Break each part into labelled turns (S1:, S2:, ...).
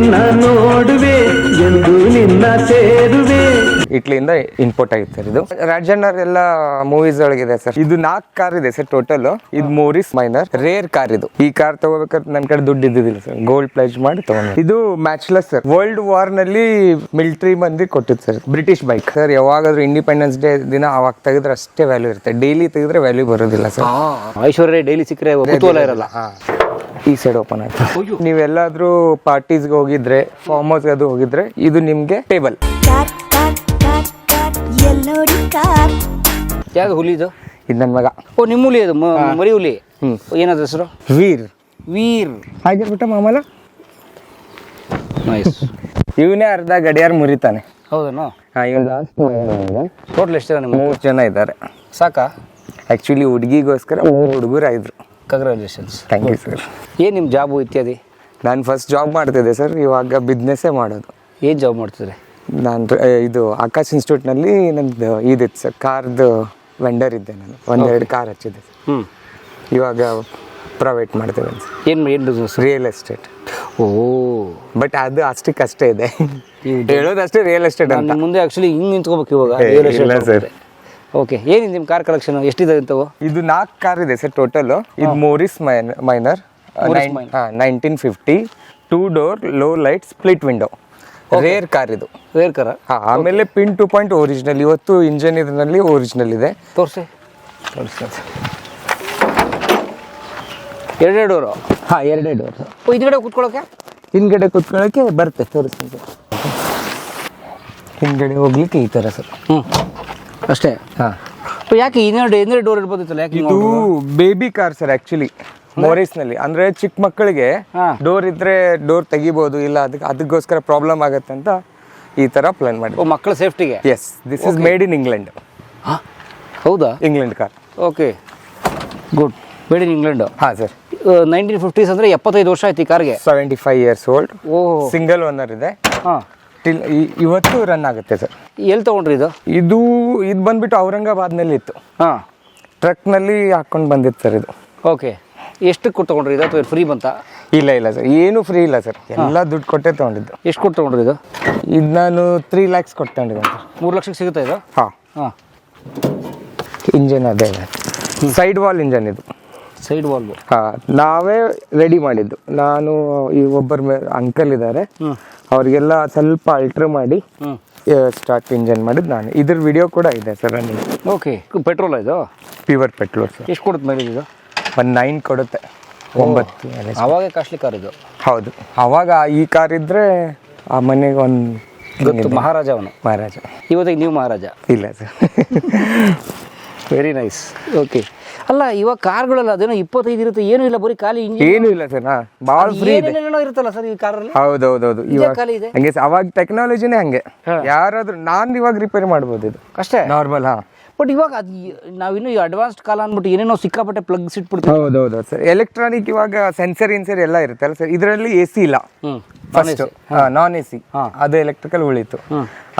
S1: ನಿನ್ನ ನೋಡುವೆ ಎಂದು ನಿನ್ನ ಸೇರುವೆ.
S2: ಇಟ್ಲಿಯಿಂದ ಇನ್ಪುಟ್ ಆಗಿತ್ತು ಸರ್ ಇದು. ರಾಜಣ್ಣರ್ ಎಲ್ಲ ಮೂವೀಸ್ ಒಳಗಿದೆ ಸರ್ ಇದು ನಾಲ್ಕು ಕಾರ್ ಇದೆ ಸರ್ ಟೋಟಲ್ ಇದು ಮೋರಿಸ್ ಮೈನರ್ ರೇರ್ ಕಾರ್ ಇದು. ಈ ಕಾರ್ ತಗೋಬೇಕಾದ್ರೆ ನನ್ನ ಕಡೆ ದುಡ್ಡು ಇದ್ದಿದ್ದಿಲ್ಲ ಸರ್ ಗೋಲ್ಡ್ ಪ್ಲೇಜ್ ಮಾಡಿ ತಗೊಂಡು. ಇದು ಮ್ಯಾಚ್ಲೆಸ್ ಸರ್ ವರ್ಲ್ಡ್ ವಾರ್ನಲ್ಲಿ ಮಿಲಿಟರಿ ಮಂದಿ ಕೊಟ್ಟಿದ್ದು ಸರ್ ಬ್ರಿಟಿಷ್ ಬೈಕ್ ಸರ್ ಯಾವಾಗಾದ್ರೂ ಇಂಡಿಪೆಂಡೆನ್ಸ್ ಡೇ ದಿನ ಅವಾಗ ತೆಗೆದ್ರೆ ಅಷ್ಟೇ ವ್ಯಾಲ್ಯೂ ಇರುತ್ತೆ. ಡೈಲಿ ತೆಗೆದ್ರೆ ವ್ಯಾಲ್ಯೂ ಬರೋದಿಲ್ಲ ಸರ್
S3: ಐಶ್ವರ್ಯ ಡೈಲಿ ಸಿಕ್ಕರೆ ಇರಲ್ಲ.
S2: ಈ ಸೈಡ್ ಓಪನ್ ಆಯ್ತು. ನೀವೆಲ್ಲಾದ್ರೂ ಪಾರ್ಟೀಸ್ಗೆ ಹೋಗಿದ್ರೆ ಫಾರ್ಮ್ ಹೌಸ್ ಅದು ಹೋಗಿದ್ರೆ ಇದು ನಿಮ್ಗೆ ಟೇಬಲ್.
S3: ಯಾವ್ದು ಹುಲಿ ಇದು?
S2: ಇದು ನನ್ನ ಮಗ.
S3: ಓ ನಿಮ್ಮ ಹುಲಿ ಅದು ಮ- ಮರಿ ಹುಲಿ? ಏನದ ಹೆಸರು?
S2: ವೀರ್.
S3: ವೀರ್.
S2: ಆಗಿರ್ಬಿಟ್ಟ ಮಾಮಲ?
S3: ನೈಸ್
S2: ಇವನೇ ಅರ್ಧ ಗಡಿಯಾರ ಮುರಿತಾನೆ.
S3: ಹೌದನು?
S2: ಹಾ ಇವನ್
S3: ಟೋಟಲ್ ಎಷ್ಟು ಜನ ಮೂರ್
S2: ಮೂರು ಜನ ಇದ್ದಾರೆ.
S3: ಸಾಕಾ?
S2: ಆಕ್ಚುಲಿ ಹುಡುಗಿಗೋಸ್ಕರ ಮೂರು ಹುಡುಗರು ಆಯ್ತು
S3: ಕಂಗ್ರ್ಯಾಚುಲೇಷನ್ಸ್
S2: ಥ್ಯಾಂಕ್ ಯು ಸರ್
S3: ಏನು ನಿಮ್ಮ ಜಾಬು ಇತ್ಯಾದಿ
S2: ನಾನು ಫಸ್ಟ್ ಜಾಬ್ ಮಾಡ್ತಿದ್ದೆ ಸರ್ ಇವಾಗ ಬಿಸ್ನೆಸ್ಸೇ ಮಾಡೋದು.
S3: ಏನು ಜಾಬ್ ಮಾಡ್ತಿದ್ರೆ?
S2: ನಾನು ಇದು ಆಕಾಶ್ ಇನ್ಸ್ಟಿಟ್ಯೂಟ್ನಲ್ಲಿ ನಂದು ಇದಿತ್ತು ಸರ್ ಕಾರ್ದು ವೆಂಡರ್ ಇದ್ದೆ ನಾನು. ಒಂದೆರಡು ಕಾರ್ ಹಚ್ಚಿದ್ದೆ ಸರ್
S3: ಹ್ಞೂ
S2: ಇವಾಗ ಪ್ರೈವೇಟ್ ಮಾಡ್ತೇವೆ ಸರ್
S3: ಏನು ಏನು business
S2: real estate
S3: O.
S2: But ಅದು ಅಷ್ಟಕ್ಕೆ ಅಷ್ಟೇ ಇದೆ. ಹೇಳೋದು ಅಷ್ಟೇ ರಿಯಲ್ ಎಸ್ಟೇಟ್ ಅಂತ.
S3: ಮುಂದೆ ಆ್ಯಕ್ಚುಲಿ ಹಿಂಗೆ ನಿಂತ್ಕೋಬೇಕು ಇವಾಗ.
S2: ಸರ್ ಇಲ್ಲ sir.
S3: ಓಕೆ ಏನಿದೆ ನಿಮ್ಮ ಕಾರ್ ಕಲೆಕ್ಷನ್ ಎಷ್ಟಿದೆ ಅಂತವು?
S2: ಇದು ನಾಲ್ಕು ಕಾರ್ ಇದೆ ಸರ್ ಟೋಟಲ್ ಇದು Morris Minor. Nineteen fifty two door low light split window rare car ಇದು.
S3: ರೇರ್ ಕಾರ್
S2: ಹಾಂ ಆಮೇಲೆ ಪಿನ್ ಟು ಪಾಯಿಂಟ್ ಒರಿಜಿನಲ್ ಇವತ್ತು ಇಂಜನ್ ಇದರಲ್ಲಿ ಒರಿಜಿನಲ್ ಇದೆ.
S3: ತೋರಿಸಿ. ತೋರಿಸಿ ಎರಡೇ ಡೋರು
S2: ಹಾ ಎರಡೇ ಡೋರ್
S3: ಹಿಂದ್ಗಡೆ ಕೂತ್ಕೊಳ್ಳೋಕೆ?
S2: ಹಿಂದ್ಗಡೆ ಕುತ್ಕೊಳ್ಳೋಕೆ ಬರುತ್ತೆ ತೋರಿಸ್ತೀನಿ ಸರ್. ಹಿಂದ್ಗಡೆ ಹೋಗ್ಲಿಕ್ಕೆ ಈ ಥರ ಸರ್.
S3: ಹ್ಞೂ ಅಷ್ಟೇ. ಯಾಕೆ ಇನ್ನೆರಡು ಇನ್ನೆರಡು ಡೋರ್ ಇರ್ಬೋದಿತ್ತಲ್ಲ ಯಾಕೆ
S2: ಇದು ಬೇಬಿ ಕಾರ್ ಸರ್ ಆಕ್ಚುಲಿ ಮೋರಿಸ್ನಲ್ಲಿ ಅಂದ್ರೆ? ಚಿಕ್ಕ ಮಕ್ಕಳಿಗೆ. ಡೋರ್ ಇದ್ರೆ ಡೋರ್ ತೆಗಿಬಹುದು ಇಲ್ಲ ಅದಕ್ಕೆ ಅದಕ್ಕೋಸ್ಕರ ಪ್ರಾಬ್ಲಮ್ ಆಗತ್ತೆ ಅಂತ ಈ ತರ ಪ್ಲಾನ್
S3: ಓ
S2: ಮಾಡಿ
S3: ಮಕ್ಕಳ ಸೇಫ್ಟಿಗೆ
S2: yes this is made in England
S3: ಹೌದಾ?
S2: England car
S3: okay good made in England
S2: ಹಾ ಸರ್
S3: ನೈನ್ಟೀನ್ ಫಿಫ್ಟೀಸ್ ಅಂದ್ರೆ ಎಪ್ಪತ್ತೈದು ವರ್ಷ ಆಯ್ತು ಈ ಕಾರ್ಗೆ
S2: ಸೆವೆಂಟಿ ಫೈವ್ ಇಯರ್ಸ್ ಓಲ್ಡ್
S3: ಓ.
S2: ಸಿಂಗಲ್ ಓನರ್ ಇದೆ.
S3: ಹಾಂ.
S2: ಟಿಲ್ ಇವತ್ತು ರನ್ ಆಗುತ್ತೆ ಸರ್
S3: ಎಲ್ಲಿ ತೊಗೊಂಡ್ರಿ ಇದು?
S2: ಇದು ಇದು ಬಂದ್ಬಿಟ್ಟು ಔರಂಗಾಬಾದ್ನಲ್ಲಿ ಇತ್ತು
S3: ಹಾಂ.
S2: ಟ್ರಕ್ನಲ್ಲಿ ಹಾಕ್ಕೊಂಡು ಬಂದಿತ್ತು ಸರ್ ಇದು.
S3: ಓಕೆ ಎಷ್ಟು ಕೊಟ್ಟು ತಗೊಂಡ್ರಿ ಇದು ಅಥವಾ ಫ್ರೀ ಬಂತ?
S2: ಇಲ್ಲ ಇಲ್ಲ ಸರ್ ಏನು ಫ್ರೀ ಇಲ್ಲ ಸರ್ ಎಲ್ಲ ದುಡ್ಡು ಕೊಟ್ಟೆ ತೊಗೊಂಡಿದ್ದು.
S3: ಎಷ್ಟು ಕೊಟ್ಟು ತಗೊಂಡ್ರಿ ಇದು?
S2: ಇದು ನಾನು ತ್ರೀ ಲ್ಯಾಕ್ಸ್ ಕೊಟ್ಟು ಸರ್
S3: ಮೂರು ಲಕ್ಷಕ್ಕೆ ಸಿಗುತ್ತೆ ಇದು?
S2: ಹಾಂ.
S3: ಹಾಂ.
S2: ಇಂಜನ್ ಅದೇ ಸೈಡ್ ವಾಲ್ ಇಂಜನ್ ಇದು.
S3: ಸೈಡ್ ವಾಲ್
S2: ಹಾ ನಾವೇ ರೆಡಿ ಮಾಡಿದ್ದು. ನಾನು ಈ ಒಬ್ಬರ ಅಂಕಲ್ ಇದ್ದಾರೆ. ಅವ್ರಿಗೆಲ್ಲ ಸ್ವಲ್ಪ ಅಲ್ಟ್ರ್ ಮಾಡಿ ಸ್ಟಾರ್ಟ್ ಇಂಜನ್ ಮಾಡಿದ್ ನಾನು. ಇದ್ರ ವಿಡಿಯೋ ಕೂಡ ಇದೆ ಸರ್
S3: ಓಕೆ ಪೆಟ್ರೋಲ್ ಇದು?
S2: ಪ್ಯೂರ್ ಪೆಟ್ರೋಲ್ ಸರ್
S3: ಎಷ್ಟು ಕೊಡುತ್ತೆ ಮೈಲೇಜ್ ಇದು?
S2: ಒಂದು ನೈನ್ ಕೊಡುತ್ತೆ. ಒಂಬತ್ತು
S3: ಅವಾಗ ಕಾಸ್ಟ್ಲಿ ಕಾರ್ ಇದು.
S2: ಹೌದು. ಅವಾಗ ಈ ಕಾರ್ ಇದ್ರೆ ಆ ಮನೆಗೆ ಒಂದು
S3: ಗೊತ್ತು ಮಹಾರಾಜ ಅವನು
S2: ಮಹಾರಾಜ.
S3: ಇವತ್ತಿಗೆ ನೀವು ಮಹಾರಾಜ.
S2: ಇಲ್ಲ ಸರ್
S3: ವೆರಿ ನೈಸ್ ಓಕೆ ಅಲ್ಲ ಇವಾಗ ಕಾರ್ಗಳೆಲ್ಲ ಅದೇನೋ ಇಪ್ಪತ್ತೈದು ಇರುತ್ತೆ ಏನು ಇಲ್ಲ ಬರೀ ಖಾಲಿ
S2: ಏನು ಇಲ್ಲ ಸರ್ ಬಾಳ್ ಭಾಳ ಫ್ರೀ ಇದೆ.
S3: ಇರುತ್ತಲ್ಲ ಸರ್ ಈ ಕಾರಲ್ಲಿ
S2: ಹೌದೌದೌದು ಇವಾಗ
S3: ಖಾಲಿ ಇದೆ?
S2: ಹಂಗೆ ಅವಾಗ ಟೆಕ್ನಾಲಜಿನೇ ಹಂಗೆ. ಯಾರಾದ್ರೂ ನಾನು ಇವಾಗ ರಿಪೇರಿ ಮಾಡ್ಬೋದು ಇದು.
S3: ಅಷ್ಟೇ?
S2: ನಾರ್ಮಲ್ ಹಾ.
S3: ಬಟ್ ಇವಾಗ ಅದು ನಾವಿನ್ನು ಈ ಅಡ್ವಾನ್ಸ್ಡ್ ಕಾಲ ಅಂದ್ಬಿಟ್ಟು ಏನೇನೋ ಸಿಕ್ಕಾಪಟ್ಟೆ ಪ್ಲಗ್ಸ್ ಇಟ್ಬಿಡ್ತೀವಿ.
S2: ಹೌದೌದು ಸರ್ ಎಲೆಕ್ಟ್ರಾನಿಕ್ ಇವಾಗ ಸೆನ್ಸರ್ ಇನ್ಸರ್ ಎಲ್ಲ ಇರುತ್ತೆ ಅಲ್ಲ ಸರ್ ಇದರಲ್ಲಿ ಎ ಸಿ ಇಲ್ಲ ಫಸ್ಟ್ ನಾನ್ ಎ ಸಿ ಅದು ಎಲೆಕ್ಟ್ರಿಕಲ್ ಉಳಿತು.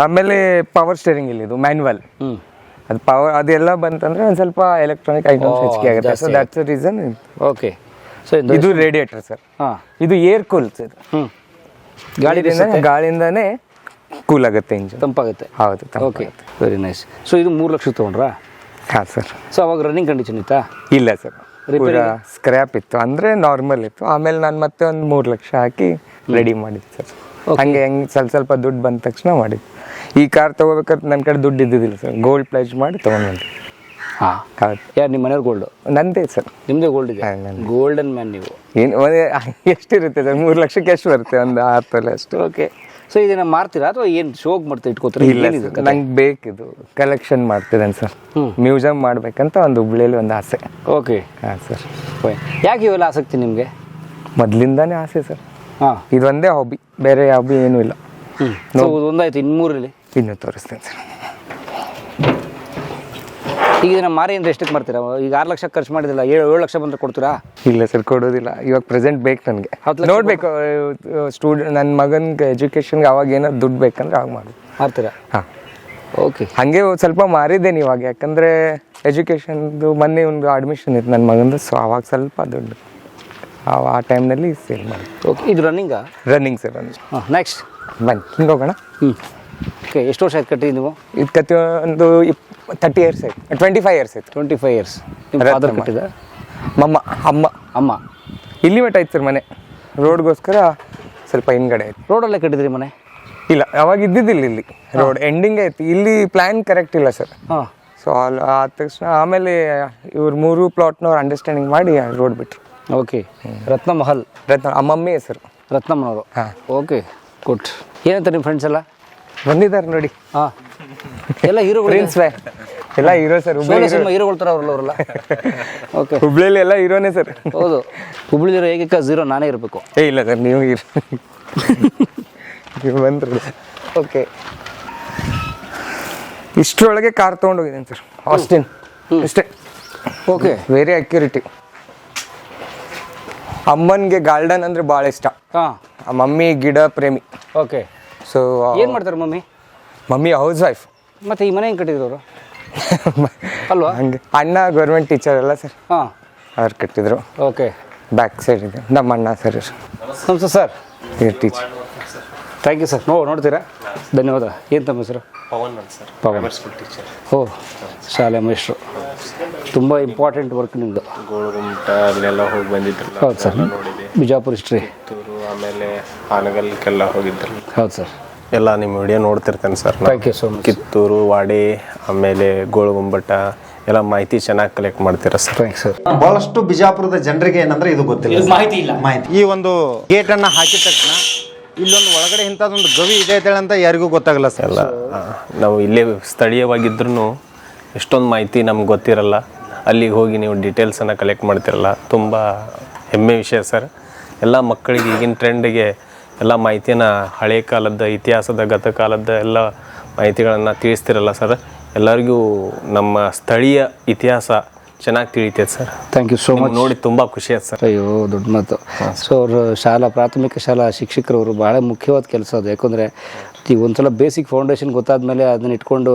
S2: ಆಮೇಲೆ ಪವರ್ ಸ್ಟೇರಿಂಗ್ ಇಲ್ಲ ಇದು ಮ್ಯಾನ್ಯುವಲ್ ಅದು ಪವರ್ ಅದೆಲ್ಲ ಬಂತಂದ್ರೆ ಒಂದು ಸ್ವಲ್ಪ ಎಲೆಕ್ಟ್ರಾನಿಕ್ ಐಟಮ್ಸ್ ಹೆಚ್ಚಿಗೆ ಆಗುತ್ತೆ. So that's reason
S3: okay so
S2: ಇದು ರೇಡಿಯೇಟರ್ ಸರ್
S3: ಹಾಂ.
S2: ಇದು ಏರ್ ಕೂಲ್ ಸರ್ ಗಾಳಿಯಿಂದ ಗಾಳಿಯಿಂದನೇ ಕೂಲ್ ಆಗುತ್ತೆ ಇಂಜಿನ್
S3: ತಂಪಾಗುತ್ತೆ?
S2: ಹೌದು
S3: ಓಕೆ ವೆರಿ ನೈಸ್ ಸೊ ಇದು ಮೂರು ಲಕ್ಷ ತೊಗೊಂಡ್ರಾ?
S2: ಹಾಂ ಸರ್
S3: ಸೊ ಅವಾಗ ರನ್ನಿಂಗ್ ಕಂಡೀಷನ್ ಇತ್ತಾ?
S2: ಇಲ್ಲ ಸರ್ ಪೂರ ಸ್ಕ್ರ್ಯಾಪ್ ಇತ್ತು. ಅಂದ್ರೆ ನಾರ್ಮಲ್ ಇತ್ತು. ಆಮೇಲೆ ನಾನು ಮತ್ತೆ ಒಂದು ಮೂರು ಲಕ್ಷ ಹಾಕಿ ರೆಡಿ ಮಾಡಿದ್ದೆ ಸರ್ ಹಂಗೆ ಹೆಂಗೆ ಸ್ವಲ್ಪ ಸ್ವಲ್ಪ ದುಡ್ಡು ಬಂದ ತಕ್ಷಣ ಮಾಡಿದ್ದು. ಈ ಕಾರ್ ತಗೋಬೇಕಂತ ನನ್ನ ಕಡೆ ದುಡ್ಡು ಇದ್ದಿದ್ದಿಲ್ಲ ಸರ್ ಗೋಲ್ಡ್ ಪ್ಲೇಜ್ ಮಾಡಿ ತೊಗೊಂಡ್ಬಂದು.
S3: ಹಾಂ. ಯಾರು ನಿಮ್ಮ ಮನೆಯವ್ರ ಗೋಲ್ಡು
S2: ನಂದೇ ಸರ್
S3: ನಿಮ್ಮದೇ ಗೋಲ್ಡ್ ಇದೆ. ಗೋಲ್ಡನ್ ಮ್ಯಾನ್ ನೀವು.
S2: ಏನು ಒಂದೇ ಎಷ್ಟಿರುತ್ತೆ ಸರ್ ಮೂರು ಲಕ್ಷಕ್ಕೆ ಎಷ್ಟು ಬರುತ್ತೆ? ಒಂದು ಆರು ತೊಲೆ ಅಷ್ಟು.
S3: ಓಕೆ ಸೊ ಇದನ್ನ ಮಾರ್ತೀರಾ? ಅಥವಾ ಏನು ಶೋಕ್ ಮಾಡ್ತಾ ಇಟ್ಕೋತೀರಾ?
S2: ಇಲ್ಲ ನಂಗೆ ಬೇಕಿದು. ಕಲೆಕ್ಷನ್ ಮಾಡ್ತಿದ್ದೇನೆ ಸರ್. ಮ್ಯೂಸಿಯಂ ಮಾಡ್ಬೇಕಂತ ಒಂದು ಹುಬ್ಳಿಯಲ್ಲಿ ಒಂದು ಆಸೆ.
S3: ಓಕೆ
S2: ಹಾಂ ಸರ್
S3: ಯಾಕೆ ಇವೆಲ್ಲ ಆಸಕ್ತಿ ನಿಮಗೆ?
S2: ಮೊದಲಿಂದಾನೇ ಆಸೆ ಸರ್
S3: ಹಾಂ.
S2: ಇದೊಂದೇ ಹಾಬಿ ಬೇರೆ ಹಾಬಿ ಏನೂ ಇಲ್ಲ.
S3: ಸೊ ಒಂದಾಯ್ತು ಇನ್ನು ಮೂರಲ್ಲಿ
S2: ಇನ್ನೂ ತೋರಿಸ್ತೇನೆ ಸರ್.
S3: ಈಗ ಇದನ್ನ ಮಾರಿ ಅಂದ್ರೆ ಎಷ್ಟಕ್ಕೆ ಮಾಡ್ತೀರಾ ಈಗ ಆರು ಲಕ್ಷ ಖರ್ಚು ಮಾಡಿದಿಲ್ಲ ಏಳು ಏಳು ಲಕ್ಷ ಬಂದ್ರೆ ಕೊಡ್ತೀರಾ?
S2: ಇಲ್ಲ ಸರ್ ಕೊಡೋದಿಲ್ಲ. ಇವಾಗ ಪ್ರೆಸೆಂಟ್ ಬೇಕು ನನಗೆ.
S3: ಹತ್ತು ಲಕ್ಷ
S2: ನೋಡ್ಬೇಕು ಸ್ಟೂಡೆಂಟ್ ನನ್ನ ಮಗನಿಗೆ ಎಜುಕೇಷನ್ಗೆ ಅವಾಗ ಏನಾದ್ರು ದುಡ್ಡು ಬೇಕಂದ್ರೆ ಅವಾಗ ಮಾಡೋದು
S3: ಮಾಡ್ತೀರಾ
S2: ಹಾಂ.
S3: ಓಕೆ
S2: ಹಾಗೆ ಸ್ವಲ್ಪ ಮಾರಿದ್ದೇನೆ ಇವಾಗ. ಯಾಕಂದರೆ ಎಜುಕೇಷನ್ದು ಮೊನ್ನೆ ಒಂದು ಅಡ್ಮಿಷನ್ ಇತ್ತು ನನ್ನ ಮಗಂದು ಸೊ ಅವಾಗ ಸ್ವಲ್ಪ ದುಡ್ಡು. ಆ- ಆ ಟೈಮ್ನಲ್ಲಿ ಸೇಲ್ ಮಾಡಿ.
S3: ಓಕೆ ಇದು ರನ್ನಿಂಗಾ
S2: ರನ್ನಿಂಗ್ ಸರ್ ರನ್ನಿಂಗ್
S3: ಹಾಂ ನೆಕ್ಸ್ಟ್
S2: ಬನ್ನಿ ಹಿಂಗೆ ಹೋಗೋಣ.
S3: ಹ್ಞೂ ಓಕೆ ಎಷ್ಟು ವರ್ಷ ಆಯ್ತು ಕಟ್ಟಿದ್ದು ನೀವು?
S2: ಇದು ಕತ್ತಿ ಒಂದು ಇಪ್ ತರ್ಟಿ ಇಯರ್ಸ್ ಆಯ್ತು. ಟ್ವೆಂಟಿ ಫೈವ್ ಇಯರ್ಸ್ ಆಯ್ತು.
S3: ಟ್ವೆಂಟಿ ಫೈವ್ ಇಯರ್ಸ್ ನಿಮ್ಮ. ಫಾದರ್ ಕಟ್ಟಿದ?
S2: ಮಮ್ಮ ಅಮ್ಮ.
S3: ಅಮ್ಮ.
S2: ಇಲ್ಲಿ ಮಟ್ಟ ಆಯ್ತು ಸರ್ ಮನೆ. ರೋಡ್ಗೋಸ್ಕರ ಸ್ವಲ್ಪ ಹಿಂದ್ಗಡೆ ಆಯ್ತು.
S3: ರೋಡಲ್ಲೇ ಕಟ್ಟಿದ್ರಿ ಮನೆ?
S2: ಇಲ್ಲ ಯಾವಾಗ ಇದ್ದಿದ್ದಿಲ್ಲ ಇಲ್ಲಿ. ರೋಡ್ ಎಂಡಿಂಗ್ ಆಯ್ತು. ಇಲ್ಲಿ ಪ್ಲ್ಯಾನ್ ಕರೆಕ್ಟ್ ಇಲ್ಲ ಸರ್.
S3: ಹಾಂ.
S2: ಸೊ ಅಲ್ಲಿ ಆದ ತಕ್ಷಣ ಆಮೇಲೆ ಇವ್ರು ಮೂರು ಪ್ಲಾಟ್ನವ್ರು ಅಂಡರ್ಸ್ಟ್ಯಾಂಡಿಂಗ್ ಮಾಡಿ ರೋಡ್ ಬಿಟ್ರು.
S3: ಓಕೆ. ರತ್ನ ಮಹಲ್
S2: ರತ್ನ ಆ ಮಮ್ಮಿ ಹೆಸರು
S3: ರತ್ನಮ್ಮನವರು.
S2: ಹಾಂ.
S3: ಓಕೆ. ಗುಡ್ ಏನಂತ ನಿಮ್ಮ ಫ್ರೆಂಡ್ಸ್ ಎಲ್ಲ?
S2: ಬಂದಿದ್ದಾರೆ ನೋಡಿ.
S3: ಹಾಂ. ಎಲ್ಲ ಹೀರೋಗಳು
S2: ಪ್ರಿನ್ಸ್ ವೇ ಎಲ್ಲ ಹೀರೋ ಸರ್ ಹುಬ್ಳಿ
S3: ಸಿನಿಮಾ ಹೀರೋಗಳು ಥರ ಅವರಲ್ಲ ಅವರೆಲ್ಲ ಓಕೆ
S2: ಹುಬ್ಳಿಲಿ ಎಲ್ಲ ಹೀರೋನೇ ಸರ್.
S3: ಹೌದು. ಹುಬ್ಳಿದಿರೋ ಏಕೈಕ ಝೀರೋ ನಾನೇ ಇರಬೇಕು.
S2: ಏ ಇಲ್ಲ ಸರ್ ನೀವು ಹೀರೋ. ನೀವು ಬಂದ್ರು. ಓಕೆ ಇಷ್ಟರೊಳಗೆ ಕಾರ್ ತೊಗೊಂಡೋಗಿದ್ದೀನಿ ಸರ್. ಆಸ್ಟಿನ್ ಇಷ್ಟೇ.
S3: ಓಕೆ
S2: ವೆರಿ ಅಕ್ಯುರಿಟಿ ಅಮ್ಮನಿಗೆ ಗಾರ್ಡನ್ ಅಂದ್ರೆ ಭಾಳ ಇಷ್ಟ.
S3: ಹಾಂ.
S2: ಆ ಮಮ್ಮಿ ಗಿಡ ಪ್ರೇಮಿ.
S3: ಓಕೆ.
S2: ಸೊ
S3: ಏನು ಮಾಡ್ತಾರೆ ಮಮ್ಮಿ?
S2: ಮಮ್ಮಿ ಹೌಸ್ ವೈಫ್
S3: ಮತ್ತೆ ಈ ಮನೆ ಹೆಂಗೆ ಕಟ್ಟಿದ್ರು ಅವರು ಅಲ್ವಾ?
S2: ಹಂಗೆ. ಅಣ್ಣ ಗೌರ್ಮೆಂಟ್ ಟೀಚರ್ ಅಲ್ಲ ಸರ್.
S3: ಹಾಂ.
S2: ಅವ್ರು ಕಟ್ಟಿದ್ರು.
S3: ಓಕೆ.
S2: ಬ್ಯಾಕ್ ಸೈಡ್ ಇದೆ ನಮ್ಮ ಅಣ್ಣ sir.
S3: Namaste sir.
S2: Teacher
S3: thank you sir no ನೋಡ್ತೀರಾ? ಧನ್ಯವಾದ. ಏನು ತಮ್ಮ ಹೆಸರು?
S4: ಪವನ್ ಅಂತ ಸರ್.
S3: ಪವನ್.
S4: ಸ್ಕೂಲ್ ಟೀಚರ್
S3: ಓ ಶಾಲೆ ಮೇಷ್ಟ್ರು ತುಂಬ ಇಂಪಾರ್ಟೆಂಟ್ ವರ್ಕ್ ನಿಮ್ಮದು
S4: ಗೋಳಗುಮಟ ಅಲ್ಲೆಲ್ಲ ಹೋಗಿ ಬಂದಿದ್ರಲ್ಲ
S3: ಹೌದು ಸರ್.
S4: ಅದೆಲ್ಲ ನೋಡಿದೆ
S3: ಬಿಜಾಪುರ ಹಿಸ್ಟ್ರಿ
S4: ಕಿತ್ತೂರು ಆಮೇಲೆ ಆನಗಲ್ಕೆಲ್ಲ ಹೋಗಿದ್ರಲ್ಲ.
S3: ಹೌದು ಸರ್.
S4: ಎಲ್ಲ ನಿಮ್ಮ ವಿಡಿಯೋ ನೋಡ್ತಿರ್ತೇನೆ ಸರ್ ನಾನು.
S3: Thank you so much
S4: Kittur ವಾಡೆ ಆಮೇಲೆ ಗೋಳಗುಂಬಟ ಎಲ್ಲ ಮಾಹಿತಿ ಚೆನ್ನಾಗಿ ಕಲೆಕ್ಟ್ ಮಾಡ್ತೀರಾ ಸರ್?
S3: ಥ್ಯಾಂಕ್ಸ್ ಸರ್
S5: ಬಹಳಷ್ಟು ಬಿಜಾಪುರದ ಜನರಿಗೆ ಏನಂದ್ರೆ ಇದು ಗೊತ್ತಿಲ್ಲ. ಮಾಹಿತಿ ಇಲ್ಲ. ಮಾಹಿತಿ. ಈ ಒಂದು ಗೇಟ್ ಅನ್ನ ಹಾಕಿದ ತಕ್ಷಣ ಇಲ್ಲೊಂದು ಒಳಗಡೆ ಇಂಥದ್ದೊಂದು ಗವಿ ಇದೆ ಅಂತ ಯಾರಿಗೂ ಗೊತ್ತಾಗಲ್ಲ ಸರ್.
S4: ಎಲ್ಲ ಆ, ನಾವು ಇಲ್ಲೇ ಸ್ಥಳೀಯವಾಗಿದ್ರೂ ಎಷ್ಟೊಂದು ಮಾಹಿತಿ ನಮ್ಗೆ ಗೊತ್ತಿರಲ್ಲ. ಅಲ್ಲಿಗೆ ಹೋಗಿ ನೀವು ಡೀಟೇಲ್ಸನ್ನು ಕಲೆಕ್ಟ್ ಮಾಡ್ತಿರಲ್ಲ. ತುಂಬ ಹೆಮ್ಮೆ ವಿಷಯ ಸರ್ ಎಲ್ಲ ಮಕ್ಕಳಿಗೆ ಈಗಿನ ಟ್ರೆಂಡಿಗೆ ಎಲ್ಲ ಮಾಹಿತಿನ ಹಳೆ ಕಾಲದ ಇತಿಹಾಸದ ಗತಕಾಲದ ಎಲ್ಲ ಮಾಹಿತಿಗಳನ್ನು ತಿಳಿಸ್ತಿರಲ್ಲ ಸರ್ ಎಲ್ಲರಿಗೂ ನಮ್ಮ ಸ್ಥಳೀಯ ಇತಿಹಾಸ ಚೆನ್ನಾಗಿ ತಿಳಿತೈತೆ sir
S3: thank you so much
S4: ನೋಡಿ ತುಂಬ ಖುಷಿ ಆಯ್ತು ಸರ್
S3: ಅಯ್ಯೋ ದೊಡ್ಡ ಮಾತು. ಸೊ ಅವರು ಶಾಲಾ ಪ್ರಾಥಮಿಕ ಶಾಲಾ ಶಿಕ್ಷಕರವರು ಭಾಳ ಮುಖ್ಯವಾದ ಕೆಲಸ ಅದು. ಯಾಕಂದರೆ ಈಗ ಒಂದ್ಸಲ ಬೇಸಿಕ್ ಫೌಂಡೇಶನ್ ಗೊತ್ತಾದ ಮೇಲೆ ಅದನ್ನ ಇಟ್ಕೊಂಡು